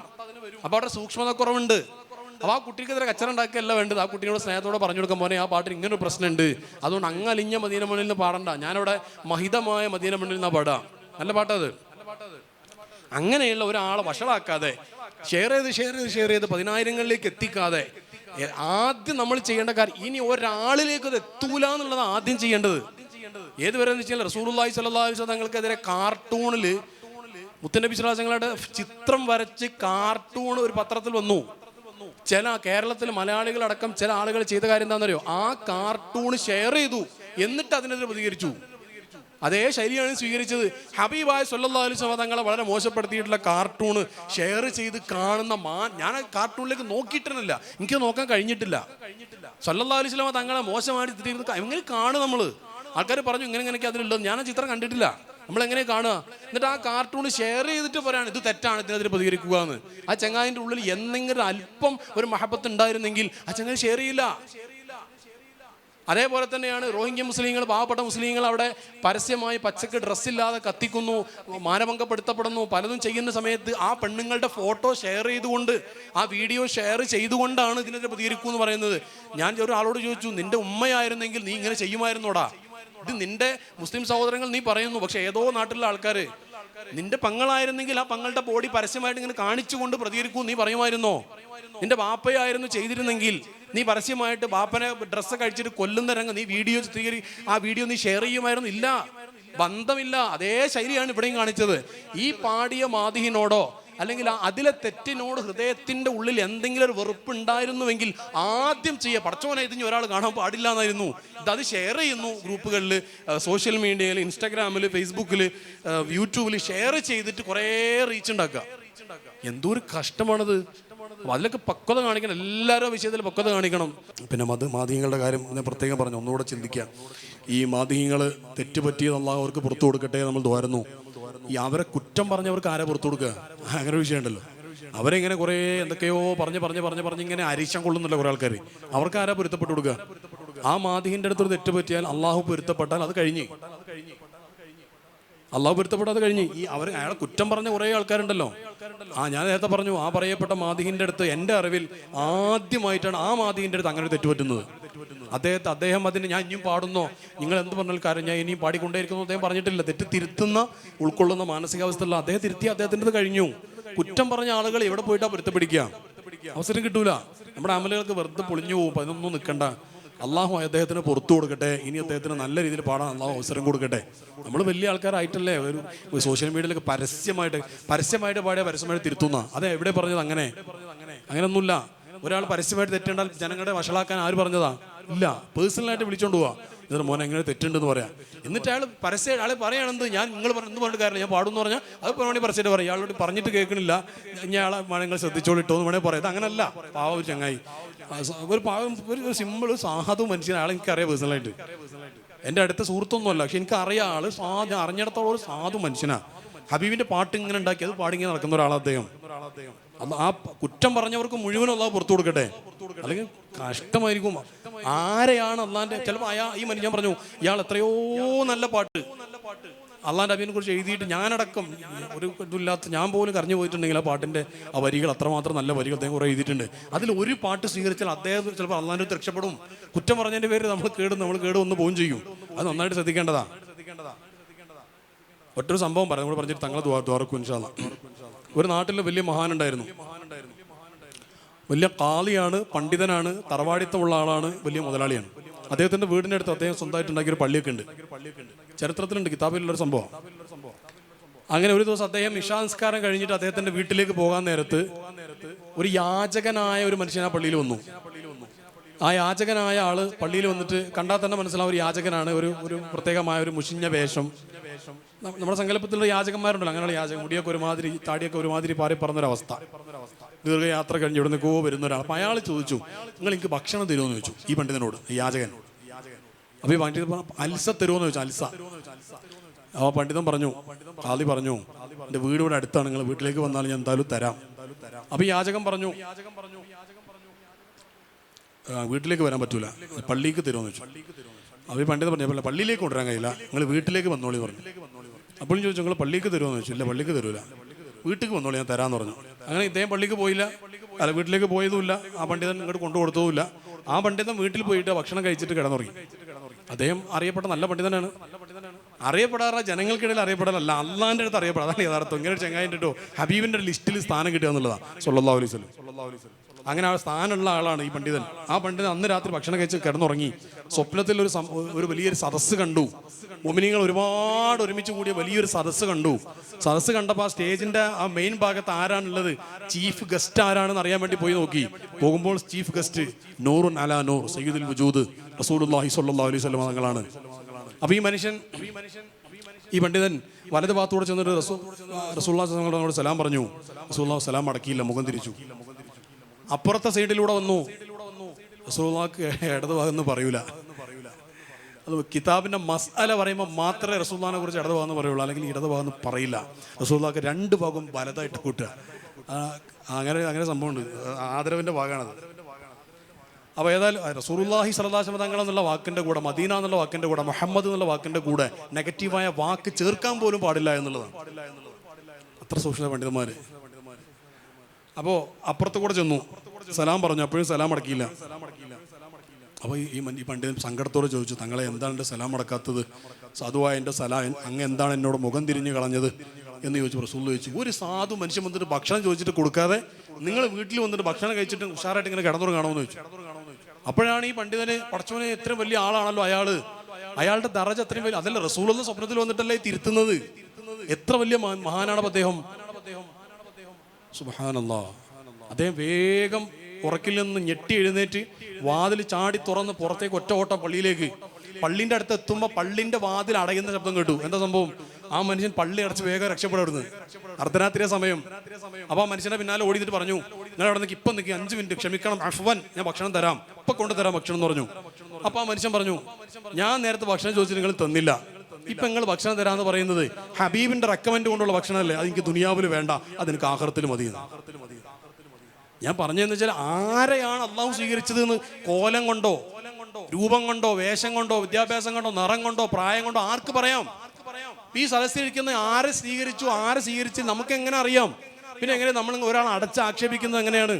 അപ്പൊ അവിടെ സൂക്ഷ്മത കുറവുണ്ട് അപ്പൊ ആ കുട്ടിക്ക് ഇത്ര കച്ചറ ഉണ്ടാക്കുകയല്ല വേണ്ടത്. ആ കുട്ടിയോട് സ്നേഹത്തോടെ പറഞ്ഞു കൊടുക്കാൻ പോലെ ആ പാട്ടിന് ഇങ്ങനൊരു പ്രശ്നമുണ്ട്. അതുകൊണ്ട് അങ്ങലിഞ്ഞ മദീന മണ്ണിൽ നിന്ന് പാടണ്ട. ഞാനവിടെ മഹിതമായ മദീന മണ്ണിൽ നിന്നാണ് പാടാം നല്ല പാട്ടത് അങ്ങനെയുള്ള ഒരാളെ വഷളാക്കാതെ ഷെയർ ചെയ്ത് ഷെയർ ചെയ്ത് ഷെയർ ചെയ്ത് പതിനായിരങ്ങളിലേക്ക് എത്തിക്കാതെ ആദ്യം നമ്മൾ ചെയ്യേണ്ട കാര്യം ഇനി ഒരാളിലേക്ക് അത് എത്തൂല എന്നുള്ളത് ആദ്യം ചെയ്യേണ്ടത്. ഏത് വരെ എന്ന് വെച്ചാൽ അലൈഹി വസല്ലം തങ്ങൾക്കെതിരെ കാർട്ടൂണിൽ മുത്തനബി സ്വലാസങ്ങളുടെ ചിത്രം വരച്ച് കാർട്ടൂൺ ഒരു പത്രത്തിൽ വന്നു. ചില കേരളത്തിൽ മലയാളികളടക്കം ചില ആളുകൾ ചെയ്ത കാര്യം എന്താണെന്നറിയോ? ആ കാർട്ടൂൺ ഷെയർ ചെയ്തു. എന്നിട്ട് അതിനെതിരെ പ്രതികരിച്ചു. അതേ ശൈലിയാണ് സ്വീകരിച്ചത്. ഹബീബായ വസല്ലം തങ്ങളെ വളരെ മോശപ്പെടുത്തിയിട്ടുള്ള കാർട്ടൂൺ ഷെയർ ചെയ്ത് കാണുന്ന മാ ഞാൻ കാർട്ടൂണിലേക്ക് നോക്കിയിട്ടില്ല എനിക്ക് നോക്കാൻ കഴിഞ്ഞിട്ടില്ല. സല്ലല്ലാഹു അലൈഹി വസല്ലം തങ്ങളെ മോശമായിട്ട് എങ്ങനെ കാണും നമ്മൾ? ആൾക്കാർ പറഞ്ഞു ഇങ്ങനെ ഇങ്ങനെയൊക്കെ അതിലുള്ളത്? ഞാൻ ചിത്രം കണ്ടിട്ടില്ല. നമ്മൾ എങ്ങനെ കാണുക? എന്നിട്ട് ആ കാർട്ടൂൺ ഷെയർ ചെയ്തിട്ട് പറയാണ് ഇത് തെറ്റാണ് ഇതിനെതിരെ പ്രതികരിക്കുക എന്ന്. ആ ചങ്ങാതിന്റെ ഉള്ളിൽ എന്തെങ്കിലും അല്പം ഒരു മഹബത്ത് ഉണ്ടായിരുന്നെങ്കിൽ ആ ചങ്ങാതി ഷെയർ ചെയ്യില്ല. അതേപോലെ തന്നെയാണ് റോഹിംഗ്യ മുസ്ലിങ്ങൾ പാവപ്പെട്ട മുസ്ലിങ്ങൾ അവിടെ പരസ്യമായി പച്ചക്ക് ഡ്രസ്സില്ലാതെ കത്തിക്കുന്നു മാനഭംഗപ്പെടുത്തപ്പെടുന്നു. പലതും ചെയ്യുന്ന സമയത്ത് ആ പെണ്ണുങ്ങളുടെ ഫോട്ടോ ഷെയർ ചെയ്തുകൊണ്ട് ആ വീഡിയോ ഷെയർ ചെയ്തുകൊണ്ടാണ് ഇതിനെതിരെ പ്രതികരിക്കൂ എന്ന് പറയുന്നത്. ഞാൻ ഒരാളോട് ചോദിച്ചു നിന്റെ ഉമ്മയായിരുന്നെങ്കിൽ നീ ഇങ്ങനെ ചെയ്യുമായിരുന്നോടാ? ഇത് നിന്റെ മുസ്ലിം സഹോദരങ്ങൾ നീ പറയുന്നു പക്ഷെ ഏതോ നാട്ടിലുള്ള ആൾക്കാർ നിന്റെ പങ്ങളായിരുന്നെങ്കിൽ ആ പങ്ങളുടെ ബോഡി പരസ്യമായിട്ട് ഇങ്ങനെ കാണിച്ചുകൊണ്ട് പ്രതികരിക്കൂ നീ പറയുമായിരുന്നോ? നിന്റെ ബാപ്പയായിരുന്നു ചെയ്തിരുന്നെങ്കിൽ നീ പരസ്യമായിട്ട് ബാപ്പനെ ഡ്രസ്സ് കഴിച്ചിട്ട് കൊല്ലുന്ന രംഗം നീ വീഡിയോ ചിത്രീകരി ആ വീഡിയോ നീ ഷെയർ ചെയ്യുമായിരുന്നു. ഇല്ല. ബന്ധമില്ല. അതേ ശൈലിയാണ് ഇവിടെയും കാണിച്ചത്. ഈ പാടിയ മാതിഹിനോടോ അല്ലെങ്കിൽ അതിലെ തെറ്റിനോട് ഹൃദയത്തിന്റെ ഉള്ളിൽ എന്തെങ്കിലും ഒരു വെറുപ്പ് ഉണ്ടായിരുന്നുവെങ്കിൽ ആദ്യം ചെയ്യുക പടച്ചോനെ ഇതിന് ഒരാൾ കാണാൻ പാടില്ല എന്നായിരുന്നു അത് ഷെയർ ചെയ്യുന്നു ഗ്രൂപ്പുകളിൽ സോഷ്യൽ മീഡിയയിൽ ഇൻസ്റ്റാഗ്രാമിൽ ഫേസ്ബുക്കിൽ യൂട്യൂബിൽ ഷെയർ ചെയ്തിട്ട് കുറേ റീച്ച് ഉണ്ടാക്കുക. എന്തോ ഒരു കഷ്ടമാണത്. അതിലൊക്കെ പക്വത കാണിക്കണം. എല്ലാവരും വിഷയത്തിൽ പക്വത കാണിക്കണം. പിന്നെ മത മാധ്യമങ്ങളുടെ കാര്യം ഞാൻ പ്രത്യേകം പറഞ്ഞു. ഒന്നുകൂടെ ചിന്തിക്കുക. ഈ മാധ്യമങ്ങൾ തെറ്റുപറ്റിയത് അള്ളാഹ് അവർക്ക് പുറത്തു കൊടുക്കട്ടെ നമ്മൾ ദ്വാരുന്നു. ഈ അവരെ കുറ്റം പറഞ്ഞവർക്ക് ആരാ പുറത്തു കൊടുക്കുക? അങ്ങനെ വിഷയമുണ്ടല്ലോ അവരെങ്ങനെ കുറേ എന്തൊക്കെയോ പറഞ്ഞ് പറഞ്ഞ് പറഞ്ഞ് പറഞ്ഞ് ഇങ്ങനെ അരിശം കൊള്ളുന്നില്ല കുറേ ആൾക്കാർ അവർക്ക് ആരാ പൊരുത്തപ്പെട്ടു കൊടുക്കുക? ആ മാധിഹിന്റെ അടുത്തൊരു തെറ്റ് പറ്റിയാൽ അള്ളാഹു പൊരുത്തപ്പെട്ടാൽ അത് കഴിഞ്ഞ്. അള്ളാഹു പൊരുത്തപ്പെടാതെ കഴിഞ്ഞ്. ഈ അവർ അയാളെ കുറ്റം പറഞ്ഞ കുറേ ആൾക്കാരുണ്ടല്ലോ. ആ ഞാൻ നേരത്തെ പറഞ്ഞു ആ പറയപ്പെട്ട മാധിഹിന്റെ അടുത്ത് എന്റെ അറിവിൽ ആദ്യമായിട്ടാണ് ആ മാധിഹിന്റെ അടുത്ത് അങ്ങനെ തെറ്റ് പറ്റുന്നത്. അദ്ദേഹത്തെ അദ്ദേഹം അതിന് ഞാൻ ഇനിയും പാടുന്നോ? നിങ്ങൾ എന്ത് പറഞ്ഞാൽ കാര്യം ഞാൻ ഇനിയും പാടിക്കൊണ്ടേയിരിക്കുന്നു അദ്ദേഹം പറഞ്ഞിട്ടില്ല. തെറ്റ് തിരുത്തുന്ന ഉൾക്കൊള്ളുന്ന മാനസികാവസ്ഥയുള്ള അദ്ദേഹം തിരുത്തി അദ്ദേഹത്തിന്റെ കഴിഞ്ഞു. കുറ്റം പറഞ്ഞ ആളുകൾ എവിടെ പോയിട്ടാ പൊരുത്തപ്പിടിക്കുക അവസരം കിട്ടൂല. നമ്മുടെ അമലുകൾക്ക് വെറുതെ പൊളിഞ്ഞു പോകും. അതിനൊന്നും നിൽക്കണ്ട. അള്ളാഹു അദ്ദേഹത്തിന് പുറത്തു കൊടുക്കട്ടെ. ഇനി അദ്ദേഹത്തിന് നല്ല രീതിയിൽ പാടാൻ അള്ളാഹു അവസരം കൊടുക്കട്ടെ. നമ്മൾ വലിയ ആൾക്കാരായിട്ടല്ലേ? ഒരു സോഷ്യൽ മീഡിയയിലൊക്കെ പരസ്യമായിട്ട് പരസ്യമായിട്ട് പാടിയ പരസ്യമായിട്ട് തിരുത്തുന്ന. അതെ എവിടെ പറഞ്ഞത് അങ്ങനെ? അങ്ങനെയൊന്നുമില്ല. ഒരാൾ പരസ്യമായിട്ട് തെറ്റേണ്ടാൽ ജനങ്ങളെ വഷളാക്കാൻ ആര് പറഞ്ഞതാ? ഇല്ല പേഴ്സണലായിട്ട് വിളിച്ചോണ്ട് പോവാ. എന്നിട്ട് മോനെ എങ്ങനെ തെറ്റുണ്ടെന്ന് പറയാം. എന്നിട്ട് അയാൾ പരസ്യം അയാൾ പറയണെന്ന് ഞാൻ നിങ്ങൾ എന്ത് പറഞ്ഞിട്ട് കാര്യം ഞാൻ പാടുന്നു പറഞ്ഞാൽ അത് വേണമെങ്കിൽ പരസ്യമായിട്ട് പറയാം. ഇയാളോട് പറഞ്ഞിട്ട് കേൾക്കണില്ല. ഞാൻ അയാളെ നിങ്ങൾ ശ്രദ്ധിച്ചോളിട്ടോ എന്ന് വേണേൽ പറയാം. ഇത് അങ്ങനല്ല. പാവ ഒരു ചങ്ങായി. ഒരു പാവം ഒരു സിമ്പിൾ സാധു മനുഷ്യൻ അയാളെ എനിക്കറിയാം പേഴ്സണലായിട്ട്. എന്റെ അടുത്ത സുഹൃത്തൊന്നുമല്ല. പക്ഷെ എനിക്ക് അറിയാം ആൾ സാ അറിഞ്ഞിടത്തോളം ഒരു സാധു മനുഷ്യനാ. ഹബീബിന്റെ പാട്ട് ഇങ്ങനെ ഉണ്ടാക്കി അത് പാടിങ്ങനെ നടക്കുന്ന ഒരാൾ അദ്ദേഹം. ആ കുറ്റം പറഞ്ഞവർക്ക് മുഴുവൻ അള്ളാഹ് പുറത്തു കൊടുക്കട്ടെ? അല്ലെങ്കിൽ കഷ്ടമായിരിക്കും. ആരെയാണ് അള്ളാന്റെ ചിലപ്പോൾ അയാൾ ഈ മനുഷ്യൻ പറഞ്ഞു ഇയാൾ എത്രയോ നല്ല പാട്ട്. അള്ളാന്റെ അബീനെ കുറിച്ച് എഴുതിയിട്ട് ഞാനടക്കം ഒരു ഇതില്ലാത്ത ഞാൻ പോലും കരഞ്ഞു പോയിട്ടുണ്ടെങ്കിൽ ആ പാട്ടിന്റെ ആ വരികൾ അത്രമാത്രം നല്ല വരികൾ അദ്ദേഹം കുറെ എഴുതിയിട്ടുണ്ട്. അതിൽ ഒരു പാട്ട് സ്വീകരിച്ചാൽ അദ്ദേഹം ചിലപ്പോൾ അടുത്ത് രക്ഷപ്പെടും. കുറ്റം പറഞ്ഞതിന്റെ പേര് നമ്മൾ കേടും നമ്മൾ കേട് വന്ന് പോവുകയും ചെയ്യും. അത് നന്നായിട്ട് ശ്രദ്ധിക്കേണ്ടതാ. ഒറ്റൊരു സംഭവം പറഞ്ഞു നമ്മൾ പറഞ്ഞിട്ട് തങ്ങളെ ദ്വാരക്കും ഇൻഷാല്ല ഒരു നാട്ടിൽ വലിയ മഹാനുണ്ടായിരുന്നു. വലിയ കാളിയാണ് പണ്ഡിതനാണ് തറവാടിത്തമുള്ള ആളാണ് വലിയ മുതലാളിയാണ്. അദ്ദേഹത്തിന്റെ വീടിന്റെ അടുത്ത് അദ്ദേഹം സ്വന്തമായിട്ട് ഉണ്ടാക്കിയ ഒരു പള്ളിയൊക്കെ ഉണ്ട്. ചരിത്രത്തിലുണ്ട് കിതാബിലുള്ളൊരു സംഭവം. അങ്ങനെ ഒരു ദിവസം അദ്ദേഹം ഇഷാംസ്കാരം കഴിഞ്ഞിട്ട് അദ്ദേഹത്തിന്റെ വീട്ടിലേക്ക് പോകാൻ നേരത്ത് ഒരു യാചകനായ ഒരു മനുഷ്യൻ ആ പള്ളിയിൽ വന്നു. ആ യാചകനായ ആൾ പള്ളിയിൽ വന്നിട്ട് കണ്ടാൽ തന്നെ മനസ്സിലാവും ഒരു യാചകനാണ് ഒരു ഒരു പ്രത്യേകമായ ഒരു മുഷിഞ്ഞ വേഷം. നമ്മുടെ സങ്കല്പത്തിലുള്ള യാചകന്മാരുണ്ടല്ലോ. അങ്ങനെയുള്ള യാചകം മുടിയൊക്കെ ഒരുമാതിരി താടിയൊക്കെ ഒരുമാതിരി പാറി പറഞ്ഞൊരവസ്ഥ ദീർഘയാത്ര കഴിഞ്ഞ് ഇവിടെ കോ വരുന്ന ഒരാൾ അപ്പം അയാൾ ചോദിച്ചു നിങ്ങൾ എനിക്ക് ഭക്ഷണം തരുമെന്ന് ചോദിച്ചു ഈ പണ്ഡിതനോട് യാചകൻ. അപ്പോൾ ഈ പണ്ഡിതൻ പറഞ്ഞു അൽസ തരുമെന്ന് ചോദിച്ചു അൽസ. ആ പണ്ഡിതൻ പറഞ്ഞു കാളി പറഞ്ഞു എന്റെ വീട് ഇവിടെ അടുത്താണ് നിങ്ങൾ വീട്ടിലേക്ക് വന്നാൽ ഞാൻ എന്തായാലും തരാം. അപ്പോൾ യാചകം പറഞ്ഞു വീട്ടിലേക്ക് വരാൻ പറ്റൂല പള്ളിക്ക് തരുമെന്ന് വെച്ചു ഈ പണ്ഡിതൻ പറഞ്ഞു പള്ളിയിലേക്ക് കൊണ്ടുവരാൻ കഴിയില്ല നിങ്ങൾ വീട്ടിലേക്ക് വന്നോളി പറഞ്ഞു. അപ്പോഴും ചോദിച്ചു നിങ്ങൾ പള്ളിക്ക് തരുമെന്ന് വെച്ചു ഇല്ല പള്ളിക്ക് തരൂല. വീട്ടിലേക്ക് വന്നോളൂ ഞാൻ തരാമെന്ന് പറഞ്ഞു. അങ്ങനെ ഇദ്ദേഹം പള്ളിക്ക് പോയില്ല. അല്ല വീട്ടിലേക്ക് പോയതുമില്ല. ആ പണ്ഡിതൻ ഇങ്ങോട്ട് കൊണ്ടുകൊടുത്തതുമില്ല ആ പണ്ഡിതൻ വീട്ടിൽ പോയിട്ട് ഭക്ഷണം കഴിച്ചിട്ട് കിടന്നുറങ്ങി. അദ്ദേഹം അറിയപ്പെട്ട നല്ല പണ്ഡിതനാണ്. അറിയപ്പെടാറ ജനങ്ങൾക്കിടയിൽ അറിയപ്പെടാനല്ല അള്ളാന്റെ അടുത്ത് അറിയപ്പെടാം. അതാണ് യഥാർത്ഥം. ഇങ്ങനെ ചെങ്ങായിട്ടോ ഹബീബിന്റെ ലിസ്റ്റിൽ സ്ഥാനം കിട്ടുക എന്നുള്ളതാണ് സൊല്ലാ അലൈഹി സ്വലം അങ്ങനെ ആ സ്ഥാനമുള്ള ആളാണ് ഈ പണ്ഡിതൻ. ആ പണ്ഡിതൻ അന്ന് രാത്രി ഭക്ഷണം കഴിച്ച് കിടന്നുറങ്ങി. സ്വപ്നത്തിൽ ഒരു ഒരു വലിയൊരു സദസ്സ് കണ്ടു. ഒമിനിങ്ങൾ ഒരുപാട് ഒരുമിച്ച് കൂടിയ വലിയൊരു സദസ്സ് കണ്ടു. സദസ്സ് കണ്ടപ്പോൾ ആ സ്റ്റേജിന്റെ ആ മെയിൻ ഭാഗത്ത് ആരാണുള്ളത്? ചീഫ് ഗസ്റ്റ് ആരാണെന്ന് അറിയാൻ വേണ്ടി പോയി നോക്കി. പോകുമ്പോൾ ചീഫ് ഗസ്റ്റ് നൂറുൻ അലാ നൂർ സയ്യിദുൽ വജൂദ് റസൂലുള്ളാഹി സ്വല്ലല്ലാഹു അലൈഹി വസല്ലം തങ്ങളാണ്. അപ്പോൾ ഈ മനുഷ്യൻ ഈ പണ്ഡിതൻ വലത് ഭാഗത്തൂടെ ചെന്നിട്ട് റസൂ റസൂല്ലാ തങ്ങളോട് സലാം പറഞ്ഞു. റസൂല്ലാ സലാം അടക്കിയില്ല മുഖം തിരിച്ചു. അപ്പുറത്തെ സൈഡിലൂടെ വന്നു. റസൂള്ളാക്ക് ഇടത് ഭാഗം പറയൂല. അത് കിതാബിന്റെ മസാല പറയുമ്പോൾ മാത്രമേ റസൂല്ലാനെ കുറിച്ച് ഇടത് ഭാഗം പറയുള്ളൂ. അല്ലെങ്കിൽ ഇടത് ഭാഗം പറയില്ല. റസൂല്ലാക്ക് രണ്ട് ഭാഗം വലതായിട്ട് കൂട്ടുക. അങ്ങനെ അങ്ങനെ സംഭവമുണ്ട്. ആദരവിന്റെ ഭാഗമാണത്. അപ്പോൾ ഏതായാലും റസൂറുല്ലാഹി സലദാശമ തങ്ങൾ എന്നുള്ള വാക്കിന്റെ കൂടെ മദീന എന്നുള്ള വാക്കിന്റെ കൂടെ മുഹമ്മദ് എന്നുള്ള വാക്കിന്റെ കൂടെ നെഗറ്റീവായ വാക്ക് ചേർക്കാൻ പോലും പാടില്ല എന്നുള്ളതാണ്. അത്ര സൂക്ഷ്മ പണ്ഡിതന്മാർ അപ്പോൾ അപ്പുറത്ത് കൂടെ ചെന്നു. സലാം പറഞ്ഞു. അപ്പോഴും സലാം അടക്കിയില്ല. അപ്പോൾ ഈ ഈ പണ്ഡിതൻ സങ്കടത്തോടെ ചോദിച്ചു തങ്ങളെ എന്താണ് സലാം അടക്കാത്തത്? സാധുവായ എന്റെ സലാം അങ്ങ് എന്താണ് എന്നോട് മുഖം തിരിഞ്ഞു കളഞ്ഞത്? എന്ന് ചോദിച്ചു റസൂൽ ചോദിച്ചു. ഒരു സാധു മനുഷ്യൻ വന്നിട്ട് ഭക്ഷണം ചോദിച്ചിട്ട് കൊടുക്കാതെ നിങ്ങൾ വീട്ടിൽ വന്നിട്ട് ഭക്ഷണം കഴിച്ചിട്ട് ഉഷാറായിട്ട് ഇങ്ങനെ കിടന്നുറങ്ങാണമെന്ന് ചോദിച്ചു. അപ്പോഴാണ് ഈ പണ്ഡിതന് പടച്ചവന് ഇത്രയും വലിയ ആളാണല്ലോ അയാൾ. അയാളുടെ ദറജ അത്രയും വലിയ അതല്ല റസൂലുള്ള സ്വപ്നത്തിൽ വന്നിട്ടല്ലേ തിരുത്തുന്നത്? എത്ര വലിയ മഹാനാണ് അദ്ദേഹം? സുബാനല്ലാ അദ്ദേഹം വേഗം ഉറക്കിൽ നിന്ന് ഞെട്ടി എഴുന്നേറ്റ് വാതിൽ ചാടി തുറന്ന് പുറത്തേക്ക് ഒറ്റ ഓട്ടം പള്ളിയിലേക്ക്. പള്ളിന്റെ അടുത്ത് എത്തുമ്പോൾ പള്ളിന്റെ വാതിൽ അടയുന്ന ശബ്ദം കേട്ടു. എന്താ സംഭവം? ആ മനുഷ്യൻ പള്ളി അടച്ച് വേഗം രക്ഷപ്പെടുന്നത് അർദ്ധരാത്രിയ സമയം. അപ്പൊ ആ മനുഷ്യന്റെ പിന്നാലെ ഓടിയിട്ട് പറഞ്ഞു നിങ്ങൾ അവിടെ നിൽക്കി ഇപ്പൊ നിൽക്കി അഞ്ച് മിനിറ്റ് ക്ഷമിക്കണം അഫ്വൻ ഞാൻ ഭക്ഷണം തരാം. ഇപ്പൊ കൊണ്ടുതരാം ഭക്ഷണം എന്ന് പറഞ്ഞു. അപ്പൊ ആ മനുഷ്യൻ പറഞ്ഞു ഞാൻ നേരത്തെ ഭക്ഷണം ചോദിച്ചിട്ട് നിങ്ങൾ തന്നില്ല. ഇപ്പൊ നിങ്ങൾ ഭക്ഷണം തരാന്ന് പറയുന്നത് ഹബീബിന്റെ റെക്കമെൻഡ് കൊണ്ടുള്ള ഭക്ഷണമല്ലേ? അത് എനിക്ക് ദുനിയാവിൽ വേണ്ട. അതെനിക്ക് കാഹറത്തിൽ മതി ഞാൻ ഞാൻ പറഞ്ഞതെന്ന് വെച്ചാൽ ആരെയാണ് അള്ളാഹു സ്വീകരിച്ചത് എന്ന് കോലം കൊണ്ടോ രൂപം കൊണ്ടോ വേഷം കൊണ്ടോ വിദ്യാഭ്യാസം കൊണ്ടോ നിറം കൊണ്ടോ പ്രായം കൊണ്ടോ ആർക്ക് പറയാം? ഈ സദസ്സിലിരിക്കുന്ന ആരെ സ്വീകരിച്ചു ആരെ സ്വീകരിച്ചു നമുക്ക് എങ്ങനെ അറിയാം? പിന്നെ എങ്ങനെ നമ്മൾ ഒരാൾ അടച്ച് ആക്ഷേപിക്കുന്നത് എങ്ങനെയാണ്?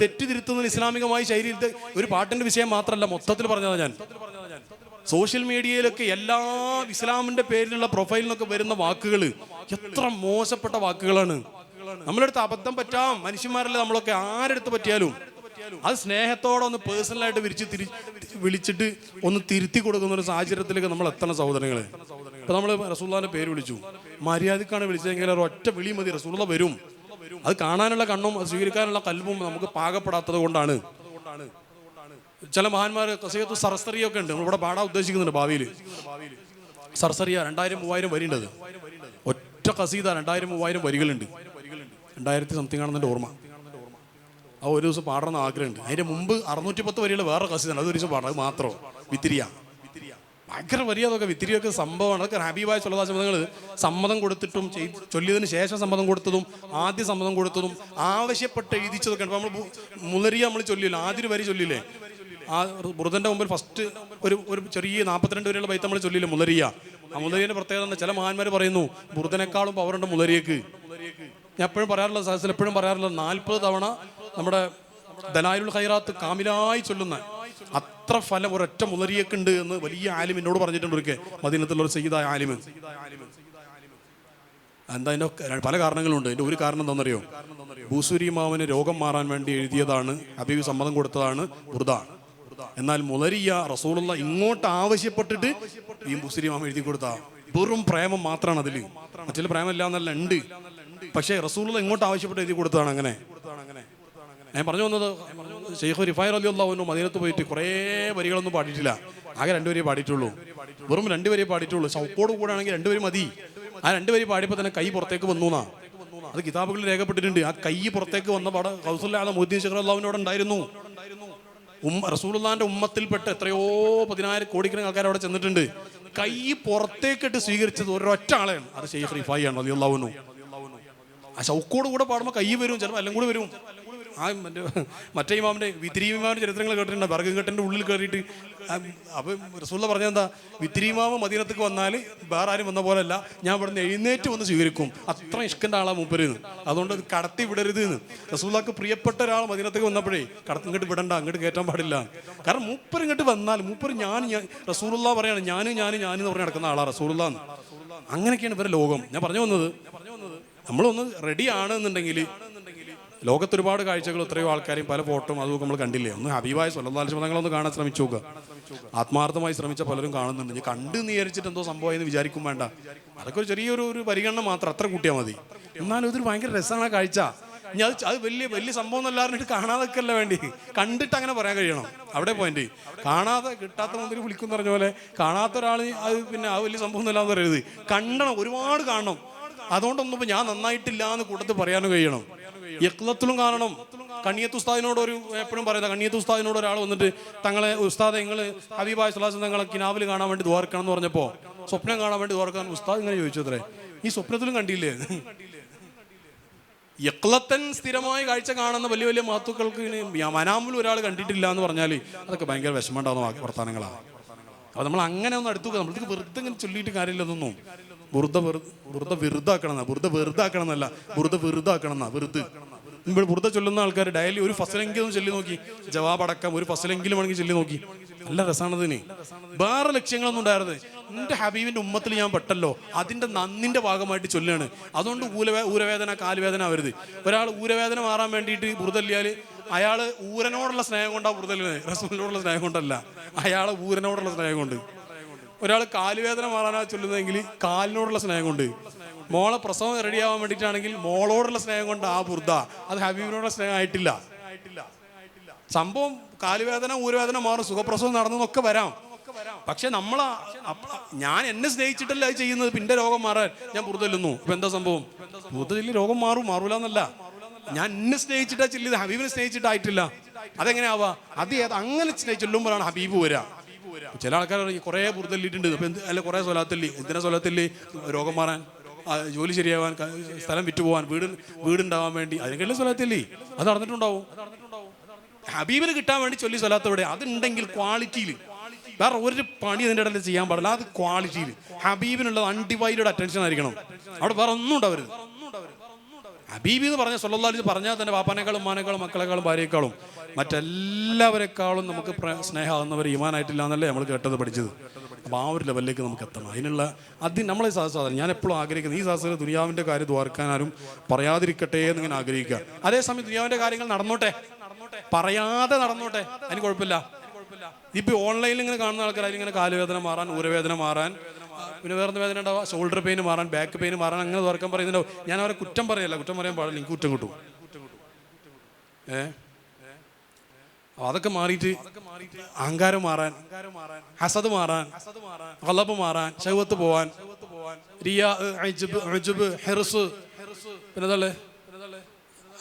തെറ്റിതിരുത്തുന്നത് ഇസ്ലാമികമായി ശൈലിയിൽ ഒരു പാട്ടിന്റെ വിഷയം മാത്രമല്ല മൊത്തത്തിൽ പറഞ്ഞതാണ് ഞാൻ. സോഷ്യൽ മീഡിയയിലൊക്കെ എല്ലാ ഇസ്ലാമിന്റെ പേരിലുള്ള പ്രൊഫൈലിനൊക്കെ വരുന്ന വാക്കുകൾ എത്ര മോശപ്പെട്ട വാക്കുകളാണ്. നമ്മളെടുത്ത് അബദ്ധം പറ്റാം. മനുഷ്യന്മാരല്ലേ നമ്മളൊക്കെ. ആരെടുത്ത് പറ്റിയാലും. അത് സ്നേഹത്തോടെ ഒന്ന് പേഴ്സണലായിട്ട് വിരിച്ച് തിരി വിളിച്ചിട്ട് ഒന്ന് തിരുത്തി കൊടുക്കുന്ന ഒരു സാഹചര്യത്തിലേക്ക് നമ്മൾ എത്തണം സഹോദരങ്ങളെ. ഇപ്പൊ നമ്മൾ റസൂള്ളാന്റെ പേര് വിളിച്ചു. മര്യാദക്കാണ് വിളിച്ചതെങ്കിൽ ഒറ്റ വിളി മതി റസൂള്ള വരും. അത് കാണാനുള്ള കണ്ണും സ്വീകരിക്കാനുള്ള കൽവും നമുക്ക് പാകപ്പെടാത്തത് കൊണ്ടാണ്. ചില മഹാന്മാർ കസയത്ത് സർസറിയൊക്കെ ഉണ്ട്. ഇവിടെ പാടാൻ ഉദ്ദേശിക്കുന്നുണ്ട് ഭാവിയിൽ സർസറിയ രണ്ടായിരം മൂവായിരം വരിയുണ്ടത്. ഒറ്റ കസീത രണ്ടായിരം മൂവായിരം വരികളുണ്ട്. രണ്ടായിരത്തി സംതിങ് ആണെന്നെ ഓർമ്മ. ആ ഒരു ദിവസം പാടണമെന്ന് ആഗ്രഹമുണ്ട്. അതിന്റെ മുമ്പ് അറുന്നൂറ്റി പത്ത് വരികൾ വേറെ കസീതാണ് അത് ഒരു ദിവസം പാടാം അത് മാത്രം. വിത്തിരിയ. ഭയങ്കര വരിക അതൊക്കെ വിത്തിരിയൊക്കെ സംഭവമാണ്. അതൊക്കെ ഹാബീബായ ചൊല്ലാ സമ്മതങ്ങൾ സമ്മതം കൊടുത്തിട്ടും ചൊല്ലിയതിന് ശേഷം സമ്മതം കൊടുത്തതും ആദ്യ സമ്മതം കൊടുത്തതും ആവശ്യപ്പെട്ട് എഴുതിച്ചതൊക്കെ ഉണ്ട് നമ്മൾ മുലരിയ നമ്മൾ ചൊല്ലില്ല? ആദ്യ വരി ചൊല്ലില്ലേ? ആ ബുറുദന്റെ മുമ്പിൽ ഫസ്റ്റ് ഒരു ഒരു ചെറിയ നാൽപ്പത്തിരണ്ട് വരെയുള്ള ബൈത്ത് നമ്മൾ ചൊല്ലില്ല മുലരിയ. ആ മുലരിയുടെ പ്രത്യേകത എന്താ? ചില മഹാന്മാർ പറയുന്നു മൃതനേക്കാളും പവറുണ്ട് മുലരിയക്ക്. ഞാൻ എപ്പോഴും പറയാറുള്ള സദസ്സിൽ എപ്പോഴും പറയാറുള്ള നാൽപ്പത് തവണ നമ്മുടെ ദലായുൽ ഖൈറാത്ത് കാമിലായി ചൊല്ലുന്ന അത്ര ഫലം ഒരൊറ്റ ഉണ്ട് എന്ന് വലിയ ആലിം എന്നോട് പറഞ്ഞിട്ടുണ്ട് ഒരിക്കൽ. മദീനത്തുള്ള ഒരു സയ്യിദായ ആലിമ്. എന്താ അതിന്റെ പല കാരണങ്ങളുണ്ട്. അതിന്റെ ഒരു കാരണം എന്താണെന്നറിയോ? ഭൂസുരി മാവന് രോഗം മാറാൻ വേണ്ടി എഴുതിയതാണ് ഹബീബ് സമ്മതം കൊടുത്തതാണ് ബുർദ എന്നാൽ മുലരിയ റസൂലുള്ള ഇങ്ങോട്ട് ആവശ്യപ്പെട്ടിട്ട് ഈ മുസ്ലിമാം എഴുതി കൊടുത്ത. വെറും പ്രേമം മാത്രമാണ് അതിൽ മറ്റുള്ള പ്രേമമില്ല എന്നല്ല ഉണ്ട്. പക്ഷെ റസൂലുള്ള ഇങ്ങോട്ട് ആവശ്യപ്പെട്ട് എഴുതി കൊടുത്താണ് അങ്ങനെ. ഞാൻ പറഞ്ഞു വന്നത് ഷെയ്ഖ് റിഫായർ അലി അള്ളാഹുനു മദീനത്ത് പോയിട്ട് കുറേ വരികളൊന്നും പാടിയിട്ടില്ല. ആകെ രണ്ടുപേരെ പാടിയിട്ടുള്ളൂ. വെറും രണ്ടുപേരെ പാടിയിട്ടുള്ളൂ. ഷൗക്കോട് കൂടെ ആണെങ്കിൽ രണ്ടുപേരും മതി. ആ രണ്ടുപേരെ പാടിയപ്പോൾ തന്നെ കൈ പുറത്തേക്ക് വന്നു എന്നാ. അത് കിതാബുകളിൽ രേഖപ്പെട്ടിട്ടുണ്ട്. ആ കൈ പുറത്തേക്ക് വന്ന പാടെ കൗസുല്ലാതെ മൊയ്തീൻ ഷെഖർ അള്ളാഹുവിനോട് ഉണ്ടായിരുന്നു. ഉമ്മ റസൂലുള്ളാന്റെ ഉമ്മത്തിൽപ്പെട്ട് എത്രയോ പതിനായിരം കോടിക്കണക്കിന് ആൾക്കാർ അവിടെ ചെന്നിട്ടുണ്ട്. കൈ പുറത്തേക്കിട്ട് സ്വീകരിച്ചത് ഒരൊറ്റ ആളെയാണ്. അത് ഷെയ്ഖ് റിഫായി ആണ് അതിയുള്ളവനു ആ ഷൗക്കോട് കൂടെ പാടുമ്പോൾ കൈ വരും ചിലപ്പോൾ എല്ലാം കൂടി വരും. ആ മറ്റേ മറ്റേ ഇമാമിന്റെ വിത്തിരി ഇമാമിന്റെ ചരിത്രങ്ങൾ കേട്ടിട്ടുണ്ട്? ബർഗങ്കെട്ടിന്റെ ഉള്ളിൽ കയറിയിട്ട് അപ്പം റസൂള്ള പറഞ്ഞെന്താ വിത്തിരി ഇമാമ മദീനത്തേക്ക് വന്നാൽ വേറെ ആരും വന്ന പോലെയല്ല. ഞാൻ ഇവിടുന്ന് എഴുന്നേറ്റ് വന്ന് സ്വീകരിക്കും. അത്ര ഇഷ്കന്റെ ആളാ മൂപ്പര് അതുകൊണ്ട് അത് കടത്തി വിടരുത് എന്ന് റസൂള്ളക്ക് പ്രിയപ്പെട്ട ഒരാൾ മദീനത്തേക്ക് വന്നപ്പോഴേ കടത്തി ഇങ്ങോട്ട് വിടണ്ട അങ്ങോട്ട് കയറ്റാൻ പാടില്ല. കാരണം മൂപ്പർ ഇങ്ങോട്ട് വന്നാൽ മൂപ്പർ ഞാൻ ഞാൻ റസൂലുള്ള പറയാണ് ഞാനും ഞാൻ ഞാൻ എന്ന് പറഞ്ഞ് നടക്കുന്ന ആളാണ് റസൂലുള്ള എന്ന്. അങ്ങനെയൊക്കെയാണ് ഇവരുടെ ലോകം. ഞാൻ പറഞ്ഞു വന്നത്. നമ്മളൊന്ന് റെഡി ആണെന്നുണ്ടെങ്കിൽ ലോകത്ത് ഒരുപാട് കാഴ്ചകൾ എത്രയോ ആൾക്കാരെയും പല ഫോട്ടോയും അതും നമ്മൾ കണ്ടില്ലേ? ഒന്ന് ഹബീബായ സ്വലതാൽശമതങ്ങളൊന്ന് കാണാൻ ശ്രമിച്ചു നോക്കുക ആത്മാർത്ഥമായി ശ്രമിച്ച പലരും കാണുന്നുണ്ട്. ഞാൻ കണ്ട് എന്ന് എന്തോ സംഭവം എന്ന് വിചാരിക്കും വേണ്ട. അതൊക്കെ ഒരു ചെറിയൊരു ഒരു പരിഗണന മാത്രം അത്ര കൂട്ടിയാൽ മതി. എന്നാലും ഇതൊരു ഭയങ്കര രസമാണ് കാഴ്ച. ഇനി അത് അത് വലിയ വലിയ സംഭവം എന്നല്ലാറിഞ്ഞിട്ട് കാണാതൊക്കെ അല്ല വേണ്ടി? കണ്ടിട്ട് അങ്ങനെ പറയാൻ കഴിയണം. അവിടെ പോയിന്റ് കാണാതെ കിട്ടാത്ത മുന്തിരി വിളിക്കും പറഞ്ഞ പോലെ കാണാത്ത ഒരാൾ അത് പിന്നെ ആ വലിയ സംഭവം എന്നല്ലാന്ന് പറയരുത്. കണ്ടണം ഒരുപാട് കാണണം. അതുകൊണ്ടൊന്നും ഞാൻ നന്നായിട്ടില്ല എന്ന് കൂട്ടത്തിൽ പറയാനും കഴിയണം. യക്ലത്തിലും കാണണം. കണ്ണിയത്ത് ഉസ്താദിനോട് ഒരു എപ്പോഴും പറയുന്നത് കണ്ണിയത്ത് ഉസ്താദിനോട് ഒരാൾ വന്നിട്ട് തങ്ങളെ ഉസ്താദ് നിങ്ങൾ ഹബീബായ സുലാസ് തങ്ങളെ കിനാവിൽ കാണാൻ വേണ്ടി ദ്വാരക്കണം എന്ന് പറഞ്ഞപ്പോൾ സ്വപ്നം കാണാൻ വേണ്ടി ദ്വാരക്കാൻ ഉസ്താദ് ഇങ്ങനെ ചോദിച്ചു അത്രേ. ഈ സ്വപ്നത്തിലും കണ്ടില്ലേ? യക്ലത്തൻ സ്ഥിരമായി കാഴ്ച കാണുന്ന വലിയ വലിയ മാത്തുക്കൾക്ക് മനാമ്പിൽ ഒരാൾ കണ്ടിട്ടില്ല എന്ന് പറഞ്ഞാൽ അതൊക്കെ ഭയങ്കര വിഷമമുണ്ടാകുന്ന വർത്തമാനങ്ങളാണ് അപ്പോൾ നമ്മൾ അങ്ങനെ ഒന്ന് അടുത്തു നമ്മൾക്ക് വെറുതെ ഇങ്ങനെ ചൊല്ലിയിട്ട് കാര്യമില്ലെന്നൊന്നും വെറുതെ വെറുതെ വെറുതെ വെറുതാക്കണം വെറുതെ വെറുതാക്കണം എന്നല്ല വെറുതെ വെറുതാക്കണം എന്നാ വെറുതെ. ഇപ്പോൾ വെറുതെ ചൊല്ലുന്ന ആൾക്കാർ ഡയലി ഒരു ഫസലെങ്കിലും ചൊല്ലി നോക്കി. ജവാബ് അടക്കം ഒരു ഫസലെങ്കിലും വേണമെങ്കിൽ ചൊല്ലി നോക്കി. നല്ല രസമാണതിന് വേറെ ലക്ഷ്യങ്ങളൊന്നും ഉണ്ടായിരുന്നത് എന്റെ ഹബീബിന്റെ ഉമ്മത്തിൽ ഞാൻ പെട്ടല്ലോ. അതിന്റെ നന്ദിന്റെ ഭാഗമായിട്ട് ചൊല്ലാണ്. അതുകൊണ്ട് ഊരവേ ഊരവേദന കാലുവേദന വരുത് ഒരാൾ ഊരവേദന മാറാൻ വേണ്ടിയിട്ട് ബുറുതല്ലിയാൽ അയാൾ ഊരനോടുള്ള സ്നേഹം കൊണ്ടാണ് ബുറുതല്ലുന്നത് റസൂലിനോടുള്ള സ്നേഹം കൊണ്ടല്ല. അയാളെ ഊരനോടുള്ള സ്നേഹം കൊണ്ട്. ഒരാൾ കാലുവേദന മാറാനാ ചൊല്ലുന്നതെങ്കിൽ കാലിനോടുള്ള സ്നേഹം കൊണ്ട്. മോളെ പ്രസവം റെഡിയാവാൻ വേണ്ടിയിട്ടാണെങ്കിൽ മോളോടുള്ള സ്നേഹം കൊണ്ട് ആ ബുർദ അത് ഹബീബിനോടുള്ള സ്നേഹം ആയിട്ടില്ല. സംഭവം കാലുവേദന ഊരവേദന മാറും സുഖപ്രസവം നടന്നതൊക്കെ വരാം. പക്ഷെ നമ്മൾ ഞാൻ എന്നെ സ്നേഹിച്ചിട്ടല്ല അത് ചെയ്യുന്നത് പിന്നെ രോഗം മാറാൻ ഞാൻ പുറത്തല്ലുന്നു ഇപ്പൊ എന്താ സംഭവം? പുറത്തില്ല രോഗം മാറും മാറൂല എന്നല്ല. ഞാൻ എന്നെ സ്നേഹിച്ചിട്ടാ ചെല്ലിയത് ഹബീബിനെ സ്നേഹിച്ചിട്ടായിട്ടില്ല. അതെങ്ങനെയാവാ? അത് അങ്ങനെ ചെല്ലുമ്പോഴാണ് ഹബീബ് വരിക ചില ആൾക്കാർ കുറെ പുറത്തല്ലിട്ടുണ്ട് അല്ല കുറെ സ്വലാത്തല്ലി എന്തിനാ സ്വലാത്തല്ലി രോഗം മാറാൻ. ജോലി ശരിയാവാൻ സ്ഥലം വിറ്റ് പോവാൻ വീട് വീടുണ്ടാവാൻ വേണ്ടി അതിനൊക്കെ സ്വലാത്തില്ലേ? അത് നടന്നിട്ടുണ്ടാവും. ഹബീബിന് കിട്ടാൻ വേണ്ടി ചൊല്ലി സ്വലാത്ത് ഇവിടെ അതുണ്ടെങ്കിൽ ക്വാളിറ്റിയിൽ വേറെ ഒരു പണി അതിന്റെ ഇടയിൽ ചെയ്യാൻ പാടില്ല. അത് ക്വാളിറ്റിയിൽ ഹബീബിനുള്ളത് അൺഡിവൈഡഡ് അറ്റൻഷൻ ആയിരിക്കണം. അവിടെ വേറെ ഒന്നും ഉണ്ടാവരുത്. ഹബീബി എന്ന് പറഞ്ഞ സൊല്ലാലി പറഞ്ഞാൽ തന്നെ പാപ്പാനേക്കാളും ഉമ്മാനേക്കാളും മക്കളെക്കാളും ഭാര്യയെക്കാളും മറ്റെല്ലാവരെക്കാളും നമുക്ക് സ്നേഹമാകുന്നവർ ഈമാനായിട്ടില്ല എന്നല്ലേ നമ്മൾ കേട്ടത് പഠിച്ചത്. അപ്പോൾ ആ ഒരു ലെവലിലേക്ക് നമുക്ക് എത്തണം. അതിനുള്ള അത് നമ്മളെ സാധനം ഞാൻ എപ്പോഴും ആഗ്രഹിക്കുന്നത് ഈ സാഹസന ദുനിയാവിന്റെ കാര്യം ദ്വാർക്കാനാരും പറയാതിരിക്കട്ടെ എന്ന് എന്നിങ്ങനെ ആഗ്രഹിക്കുക. അതേസമയം ദുനിയാവിന്റെ കാര്യങ്ങൾ നടന്നോട്ടെ? പറയാതെ നടന്നോട്ടെ? അതിന് കുഴപ്പമില്ല. ഇപ്പൊ ഓൺലൈനിൽ ഇങ്ങനെ കാണുന്ന ആൾക്കാർ ഇങ്ങനെ കാലുവേദന മാറാൻ ഊരവേദന മാറാൻ പിന്നെ വേറെ വേദന ഉണ്ടാവുക? ഷോൾഡർ പെയിൻ മാറാൻ ബാക്ക് പെയിൻ മാറാൻ അങ്ങനെ തുറക്കാൻ പറയുന്നുണ്ടാവും. ഞാൻ അവരെ കുറ്റം പറയല്ല. കുറ്റം പറയാൻ പാടില്ല. എനിക്ക് കുറ്റം കിട്ടും. ഏ? അപ്പൊ അതൊക്കെ മാറിയിട്ട് അഹങ്കാരം മാറാൻ ഹസദ് മാറാൻ കളബ് മാറാൻ ചെവത്ത് പോവാൻ ഹെറുസ് പിന്നെ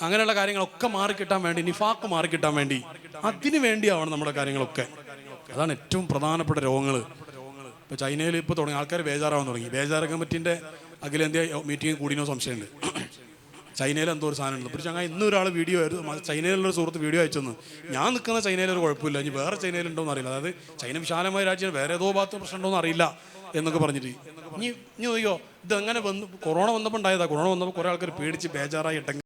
അങ്ങനെയുള്ള കാര്യങ്ങളൊക്കെ മാറിക്കിട്ടാൻ വേണ്ടി നിഫാക്ക് മാറിക്കിട്ടാൻ വേണ്ടി അതിനു വേണ്ടിയാവണം നമ്മുടെ കാര്യങ്ങളൊക്കെ. അതാണ് ഏറ്റവും പ്രധാനപ്പെട്ട രോഗങ്ങൾ ഇപ്പോൾ ചൈനയിൽ ഇപ്പോൾ തുടങ്ങി ആൾക്കാർ ബേജാറാവാൻ തുടങ്ങി. ബേജാർ കമ്മിറ്റിന്റെ അഖിലേന്ത്യാ മീറ്റിംഗ് കൂടിയോ സംശയമുണ്ട്. ചൈനയിൽ എന്തോ ഒരു സാധനം ഉണ്ട് അങ്ങനെ ഇന്ന് ഒരാൾ വീഡിയോ ആയിരുന്നു ചൈനയിലുള്ള ഒരു സുഹൃത്ത് വീഡിയോ അയച്ചെന്ന്. ഞാൻ നിൽക്കുന്ന ചൈനയിൽ ഒരു കുഴപ്പമില്ല. ഇനി വേറെ ചൈനയിലുണ്ടോ എന്ന് അറിയില്ല. അതായത് ചൈന വിശാലമായ രാജ്യം വേറെ ഏതോ ഭാഗത്ത് പ്രശ്നം ഉണ്ടോ എന്ന് അറിയില്ല എന്നൊക്കെ പറഞ്ഞിട്ട്. ഇനി ഇനി നോക്കിയോ ഇത് എങ്ങനെ വന്ന്? കൊറോണ വന്നപ്പോൾ ഉണ്ടായതാണ് കൊറോണ വന്നപ്പോൾ കുറേ ആൾക്കാർ പേടിച്ച് ബേജാറായി ഇട്ടെങ്കിൽ